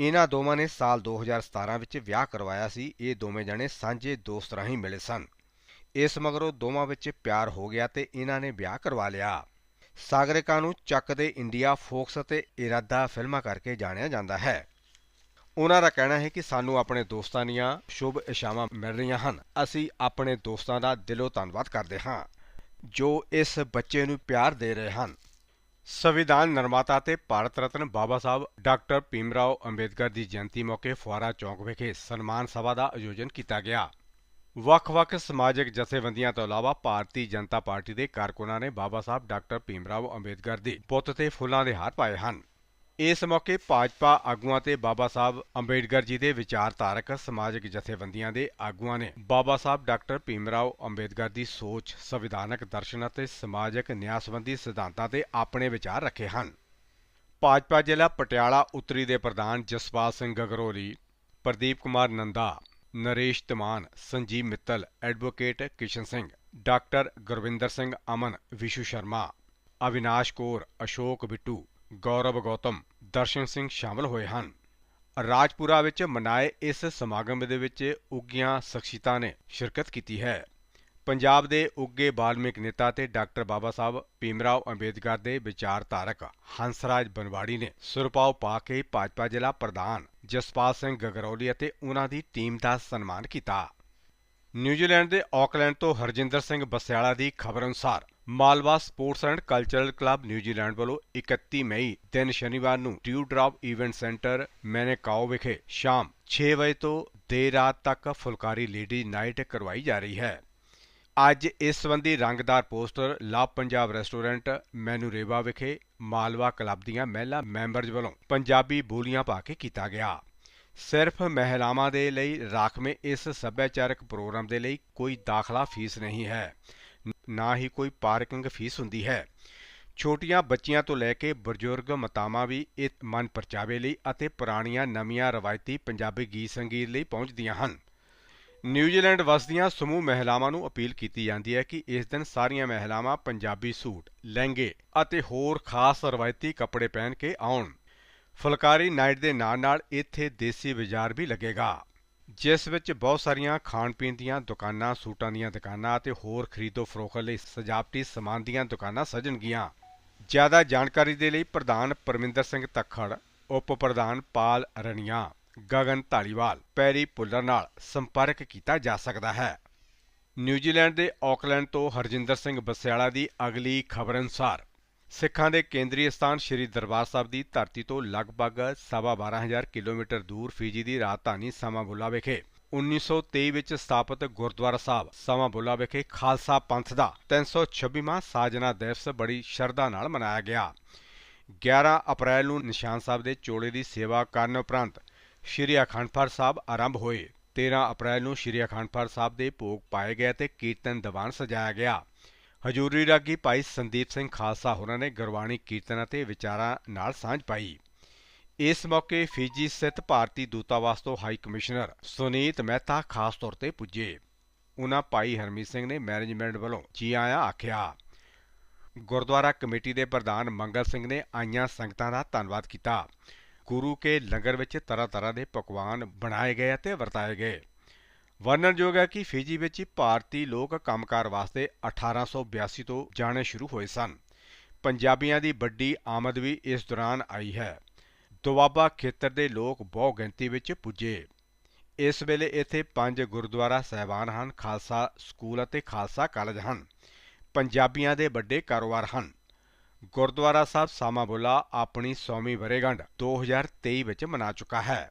ਇਹਨਾਂ ਦੋਵਾਂ ਨੇ ਸਾਲ 2017 ਵਿੱਚ ਵਿਆਹ ਕਰਵਾਇਆ ਸੀ। ਇਹ ਦੋਵੇਂ ਜਣੇ ਸਾਂਝੇ ਦੋਸਤ ਰਾਹੀਂ ਮਿਲੇ ਸਨ। ਇਸ ਮਗਰੋਂ ਦੋਵਾਂ ਵਿੱਚ ਪਿਆਰ ਹੋ ਗਿਆ ਤੇ ਇਹਨਾਂ ਨੇ ਵਿਆਹ ਕਰਵਾ ਲਿਆ। ਸਾਗਰਿਕਾ ਨੂੰ ਚੱਕ ਦੇ ਇੰਡੀਆ ਫੋਕਸ ਅਤੇ ਇਰਾਦਾ ਫਿਲਮਾਂ ਕਰਕੇ ਜਾਣਿਆ ਜਾਂਦਾ ਹੈ। ਉਹਨਾਂ ਦਾ ਕਹਿਣਾ ਹੈ ਕਿ ਸਾਨੂੰ ਆਪਣੇ ਦੋਸਤਾਂ ਦੀਆਂ ਸ਼ੁਭ ਇਸ਼ਾਵਾਂ ਮਿਲ ਰਹੀਆਂ ਹਨ। ਅਸੀਂ ਆਪਣੇ ਦੋਸਤਾਂ ਦਾ ਦਿਲੋਂ ਧੰਨਵਾਦ ਕਰਦੇ ਹਾਂ, ਜੋ ਇਸ ਬੱਚੇ ਨੂੰ ਪਿਆਰ ਦੇ ਰਹੇ ਹਨ। ਸੰਵਿਧਾਨ ਨਿਰਮਾਤਾ ਤੇ ਭਾਰਤ ਰਤਨ ਬਾਬਾ ਸਾਹਿਬ ਡਾਕਟਰ ਭੀਮ ਰਾਓ ਅੰਬੇਦਕਰ ਦੀ ਜਯੰਤੀ ਮੌਕੇ ਫੁਆਰਾ ਚੌਂਕ ਵਿਖੇ ਸਨਮਾਨ ਸਭਾ ਦਾ ਆਯੋਜਨ ਕੀਤਾ ਗਿਆ। ਵੱਖ-ਵੱਖ ਸਮਾਜਿਕ ਜਥੇਬੰਦੀਆਂ ਤੋਂ ਇਲਾਵਾ ਭਾਰਤੀ ਜਨਤਾ ਪਾਰਟੀ ਦੇ ਕਾਰਕੁਨਾਂ ਨੇ ਬਾਬਾ ਸਾਹਿਬ ਡਾਕਟਰ ਭੀਮ ਰਾਓ ਅੰਬੇਦਕਰ ਦੀ ਪੁੱਤ ਤੇ ਫੁੱਲਾਂ ਦੇ ਹਾਰ ਪਾਏ ਹਨ। ਇਸ ਮੌਕੇ ਭਾਜਪਾ ਆਗੂਆਂ ਤੇ ਬਾਬਾ ਸਾਹਿਬ ਅੰਬੇਡਕਰ ਜੀ ਦੇ ਵਿਚਾਰਧਾਰਕ ਸਮਾਜਿਕ ਜਥੇਬੰਦੀਆਂ ਦੇ ਆਗੂਆਂ ਨੇ ਬਾਬਾ ਸਾਹਿਬ ਡਾਕਟਰ ਭੀਮ ਰਾਓ ਅੰਬੇਦਕਰ ਦੀ ਸੋਚ, ਸੰਵਿਧਾਨਕ ਦਰਸ਼ਨ ਅਤੇ ਸਮਾਜਿਕ ਨਿਆਂ ਸੰਬੰਧੀ ਸਿਧਾਂਤਾਂ ਤੇ ਆਪਣੇ ਵਿਚਾਰ ਰੱਖੇ ਹਨ। ਭਾਜਪਾ ਜ਼ਿਲ੍ਹਾ ਪਟਿਆਲਾ ਉੱਤਰੀ ਦੇ ਪ੍ਰਧਾਨ ਜਸਪਾਲ ਸਿੰਘ ਗਗਰੋਲੀ, ਪ੍ਰਦੀਪ ਕੁਮਾਰ ਨੰਦਾ ਨਰੇਸ਼ ਤਮਾਨ ਸੰਜੀਵ ਮਿੱਤਲ, ਐਡਵੋਕੇਟ ਕਿਸ਼ਨ ਸਿੰਘ, ਡਾਕਟਰ ਗੁਰਵਿੰਦਰ ਸਿੰਘ ਅਮਨ, ਵਿਸ਼ੂ ਸ਼ਰਮਾ, ਅਵਿਨਾਸ਼ ਕੌਰ, ਅਸ਼ੋਕ ਬਿੱਟੂ, ਗੌਰਵ ਗੌਤਮ, ਦਰਸ਼ਨ ਸਿੰਘ ਸ਼ਾਮਲ ਹੋਏ ਹਨ। ਰਾਜਪੁਰਾ ਵਿੱਚ ਮਨਾਏ ਇਸ ਸਮਾਗਮ ਦੇ ਵਿੱਚ ਉੱਗੀਆਂ ਸ਼ਖਸੀਅਤਾਂ ਨੇ ਸ਼ਿਰਕਤ ਕੀਤੀ ਹੈ। ਪੰਜਾਬ ਦੇ ਉੱਗੇ ਬਾਲਮਿਕ ਨੇਤਾ ਤੇ ਡਾਕਟਰ ਬਾਬਾ ਸਾਹਿਬ ਭੀਮਰਾਓ ਅੰਬੇਦਕਰ ਦੇ ਵਿਚਾਰਧਾਰਕ ਹੰਸਰਾਜ ਬਨਵਾੜੀ ਨੇ ਸੁਰਪਾਉ ਪਾ ਕੇ ਭਾਜਪਾ ਜ਼ਿਲ੍ਹਾ ਪ੍ਰਧਾਨ ਜਸਪਾਲ ਸਿੰਘ ਗਗਰੌਲੀ ਅਤੇ ਉਹਨਾਂ ਦੀ ਟੀਮ ਦਾ ਸਨਮਾਨ ਕੀਤਾ। ਨਿਊਜ਼ੀਲੈਂਡ ਦੇ ਆਕਲੈਂਡ ਤੋਂ ਹਰਜਿੰਦਰ ਸਿੰਘ ਬਸਿਆਲਾ ਦੀ ਖਬਰ ਅਨੁਸਾਰ Malwa sports and cultural club New Zealand ਵੱਲੋਂ 31 ਮਈ ਦਿਨ ਸ਼ਨੀਵਾਰ ਨੂੰ Due Drop Event Centre Manukau ਵਿਖੇ ਸ਼ਾਮ 6 ਵਜੇ ਤੋਂ ਦੇਰ ਰਾਤ ਤੱਕ ਫੁਲਕਾਰੀ ਲੇਡੀ ਨਾਈਟ ਕਰਵਾਈ ਜਾ ਰਹੀ ਹੈ। ਅੱਜ ਇਸ ਸੰਬੰਧੀ ਰੰਗਦਾਰ poster Love Punjab Restaurant Manurewa ਵਿਖੇ ਮਾਲਵਾ ਕਲੱਬ ਦੀਆਂ ਮਹਿਲਾ ਮੈਂਬਰਜ਼ ਵੱਲੋਂ ਪੰਜਾਬੀ ਬੋਲੀਆਂ ਪਾ ਕੇ ਕੀਤਾ ਗਿਆ। ਸਿਰਫ ਮਹਿਲਾਵਾਂ ਦੇ ਲਈ ਰਾਖਵੇਂ ਇਸ ਸੱਭਿਆਚਾਰਕ ਪ੍ਰੋਗਰਾਮ ਦੇ ਲਈ ਕੋਈ ਦਾਖਲਾ ਫੀਸ ਨਹੀਂ ਹੈ। ਨਾ ਹੀ ਕੋਈ ਪਾਰਕਿੰਗ ਫੀਸ ਹੁੰਦੀ ਹੈ। ਛੋਟੀਆਂ ਬੱਚੀਆਂ ਤੋਂ ਲੈ ਕੇ ਬਜ਼ੁਰਗ ਮਾਤਾਵਾਂ ਵੀ ਇਹ ਮਨ ਪਰਚਾਵੇ ਲਈ ਅਤੇ ਪੁਰਾਣੀਆਂ ਨਵੀਆਂ ਰਵਾਇਤੀ ਪੰਜਾਬੀ ਗੀਤ ਸੰਗੀਤ ਲਈ ਪਹੁੰਚਦੀਆਂ ਹਨ। ਨਿਊਜ਼ੀਲੈਂਡ ਵਸਦੀਆਂ ਸਮੂਹ ਮਹਿਲਾਵਾਂ ਨੂੰ ਅਪੀਲ ਕੀਤੀ ਜਾਂਦੀ ਹੈ ਕਿ ਇਸ ਦਿਨ ਸਾਰੀਆਂ ਮਹਿਲਾਵਾਂ ਪੰਜਾਬੀ ਸੂਟ, ਲਹਿੰਗੇ ਅਤੇ ਹੋਰ ਖਾਸ ਰਵਾਇਤੀ ਕੱਪੜੇ ਪਹਿਨ ਕੇ ਆਉਣ। ਫੁਲਕਾਰੀ ਨਾਈਟ ਦੇ ਨਾਲ-ਨਾਲ ਇੱਥੇ ਦੇਸੀ ਬਾਜ਼ਾਰ ਵੀ ਲੱਗੇਗਾ, ਜਿਸ ਵਿੱਚ ਬਹੁਤ ਸਾਰੀਆਂ ਖਾਣ ਪੀਣ ਦੀਆਂ ਦੁਕਾਨਾਂ, ਸੂਟਾਂ ਦੀਆਂ ਦੁਕਾਨਾਂ ਅਤੇ ਹੋਰ ਖਰੀਦੋ ਫਰੋਖਤ ਲਈ ਸਜਾਵਟੀ ਸਮਾਨ ਦੀਆਂ ਦੁਕਾਨਾਂ ਸਜਣਗੀਆਂ। ਜ਼ਿਆਦਾ ਜਾਣਕਾਰੀ ਦੇ ਲਈ ਪ੍ਰਧਾਨ ਪਰਮਿੰਦਰ ਸਿੰਘ ਤੱਖੜ ਉਪ ਪ੍ਰਧਾਨ ਪਾਲ ਰਣੀਆਂ। ਗਗਨ ਢਾਲੀਵਾਲ ਪੈਰੀ ਪੁੱਲਰ ਨਾਲ ਸੰਪਰਕ ਕੀਤਾ ਜਾ ਸਕਦਾ ਹੈ। ਨਿਊਜ਼ੀਲੈਂਡ ਦੇ ਆਕਲੈਂਡ ਤੋਂ ਹਰਜਿੰਦਰ ਸਿੰਘ ਬਸਿਆਲਾ ਦੀ ਅਗਲੀ ਖਬਰ ਅਨੁਸਾਰ, ਸਿੱਖਾਂ ਦੇ ਕੇਂਦਰੀ ਸਥਾਨ ਸ੍ਰੀ ਦਰਬਾਰ ਸਾਹਿਬ ਦੀ ਧਰਤੀ ਤੋਂ ਲਗਭਗ ਸਵਾ 12000 ਕਿਲੋਮੀਟਰ ਦੂਰ ਫੀਜੀ ਦੀ ਰਾਜਧਾਨੀ ਸਮਾਬੁਲਾ ਵਿਖੇ 1923 ਵਿੱਚ ਸਥਾਪਿਤ ਗੁਰਦੁਆਰਾ ਸਾਹਿਬ ਸਮਾਬੁਲਾ ਵਿਖੇ ਖਾਲਸਾ ਪੰਥ ਦਾ 326ਵਾਂ ਸਾਜਨਾ ਦਿਵਸ ਬੜੀ ਸ਼ਰਧਾ ਨਾਲ ਮਨਾਇਆ ਗਿਆ। 11 ਅਪ੍ਰੈਲ ਨੂੰ ਨਿਸ਼ਾਨ ਸਾਹਿਬ ਦੇ ਚੋਲੇ ਦੀ ਸੇਵਾ ਕਰਨ ਉਪਰੰਤ ਸ਼੍ਰੀ ਅਖੰਡ ਪਾਠ ਸਾਹਿਬ ਆਰੰਭ ਹੋਏ। 13 ਅਪ੍ਰੈਲ ਨੂੰ ਸ਼੍ਰੀ ਅਖੰਡ ਪਾਠ ਸਾਹਿਬ ਦੇ ਭੋਗ ਪਾਏ ਗਏ ਤੇ ਕੀਰਤਨ ਦੀਵਾਨ ਸਜਾਇਆ ਗਿਆ। ਹਜੂਰੀ ਰਾਗੀ ਭਾਈ ਸੰਦੀਪ ਸਿੰਘ ਖਾਲਸਾ ਹੋਰਾਂ ਨੇ ਗੁਰਬਾਣੀ ਕੀਰਤਨ ਅਤੇ ਵਿਚਾਰਾਂ ਨਾਲ ਸਾਂਝ ਪਾਈ। ਇਸ ਮੌਕੇ ਫਿਜੀ ਸਥਿਤ ਭਾਰਤੀ ਦੂਤਾਵਾਸ ਤੋਂ ਹਾਈ ਕਮਿਸ਼ਨਰ ਸੁਨੀਤ ਮਹਿਤਾ ਖਾਸ ਤੌਰ ਤੇ ਪੁੱਜੇ। ਉਹਨਾਂ ਭਾਈ ਹਰਮੀਤ ਸਿੰਘ ਨੇ ਮੈਨੇਜਮੈਂਟ ਵੱਲੋਂ ਜੀ ਆਇਆਂ ਆਖਿਆ। ਗੁਰਦੁਆਰਾ ਕਮੇਟੀ ਦੇ ਪ੍ਰਧਾਨ ਮੰਗਲ ਸਿੰਘ ਨੇ ਆਈਆਂ ਸੰਗਤਾਂ ਦਾ ਧੰਨਵਾਦ ਕੀਤਾ। ਗੁਰੂ ਕੇ ਲੰਗਰ ਵਿੱਚ ਤਰ੍ਹਾਂ ਤਰ੍ਹਾਂ ਦੇ ਪਕਵਾਨ ਬਣਾਏ ਗਏ ਅਤੇ ਵਰਤਾਏ ਗਏ। ਵਰਣਨਯੋਗ ਹੈ ਕਿ ਫਿਜੀ ਵਿੱਚ ਭਾਰਤੀ ਲੋਕ ਕੰਮਕਾਰ ਵਾਸਤੇ 1882 ਤੋਂ ਜਾਣੇ ਸ਼ੁਰੂ ਹੋਏ ਸਨ। ਪੰਜਾਬੀਆਂ ਦੀ ਵੱਡੀ ਆਮਦ ਵੀ ਇਸ ਦੌਰਾਨ ਆਈ ਹੈ। ਦੁਆਬਾ ਖੇਤਰ ਦੇ ਲੋਕ ਬਹੁ ਗਿਣਤੀ ਵਿੱਚ ਪੁੱਜੇ। ਇਸ ਵੇਲੇ ਇੱਥੇ ਪੰਜ ਗੁਰਦੁਆਰਾ ਸਹਿਬਾਨ ਹਨ, ਖਾਲਸਾ ਸਕੂਲ ਅਤੇ ਖਾਲਸਾ ਕਾਲਜ ਹਨ। ਪੰਜਾਬੀਆਂ ਦੇ ਵੱਡੇ ਕਾਰੋਬਾਰ ਹਨ। ਗੁਰਦੁਆਰਾ ਸਾਹਿਬ ਸਾਮਾਬੁਲਾ ਆਪਣੀ ਸੌਮੀ ਵਰੇਗੰਢ 2023 ਵਿੱਚ ਮਨਾ ਚੁੱਕਾ ਹੈ।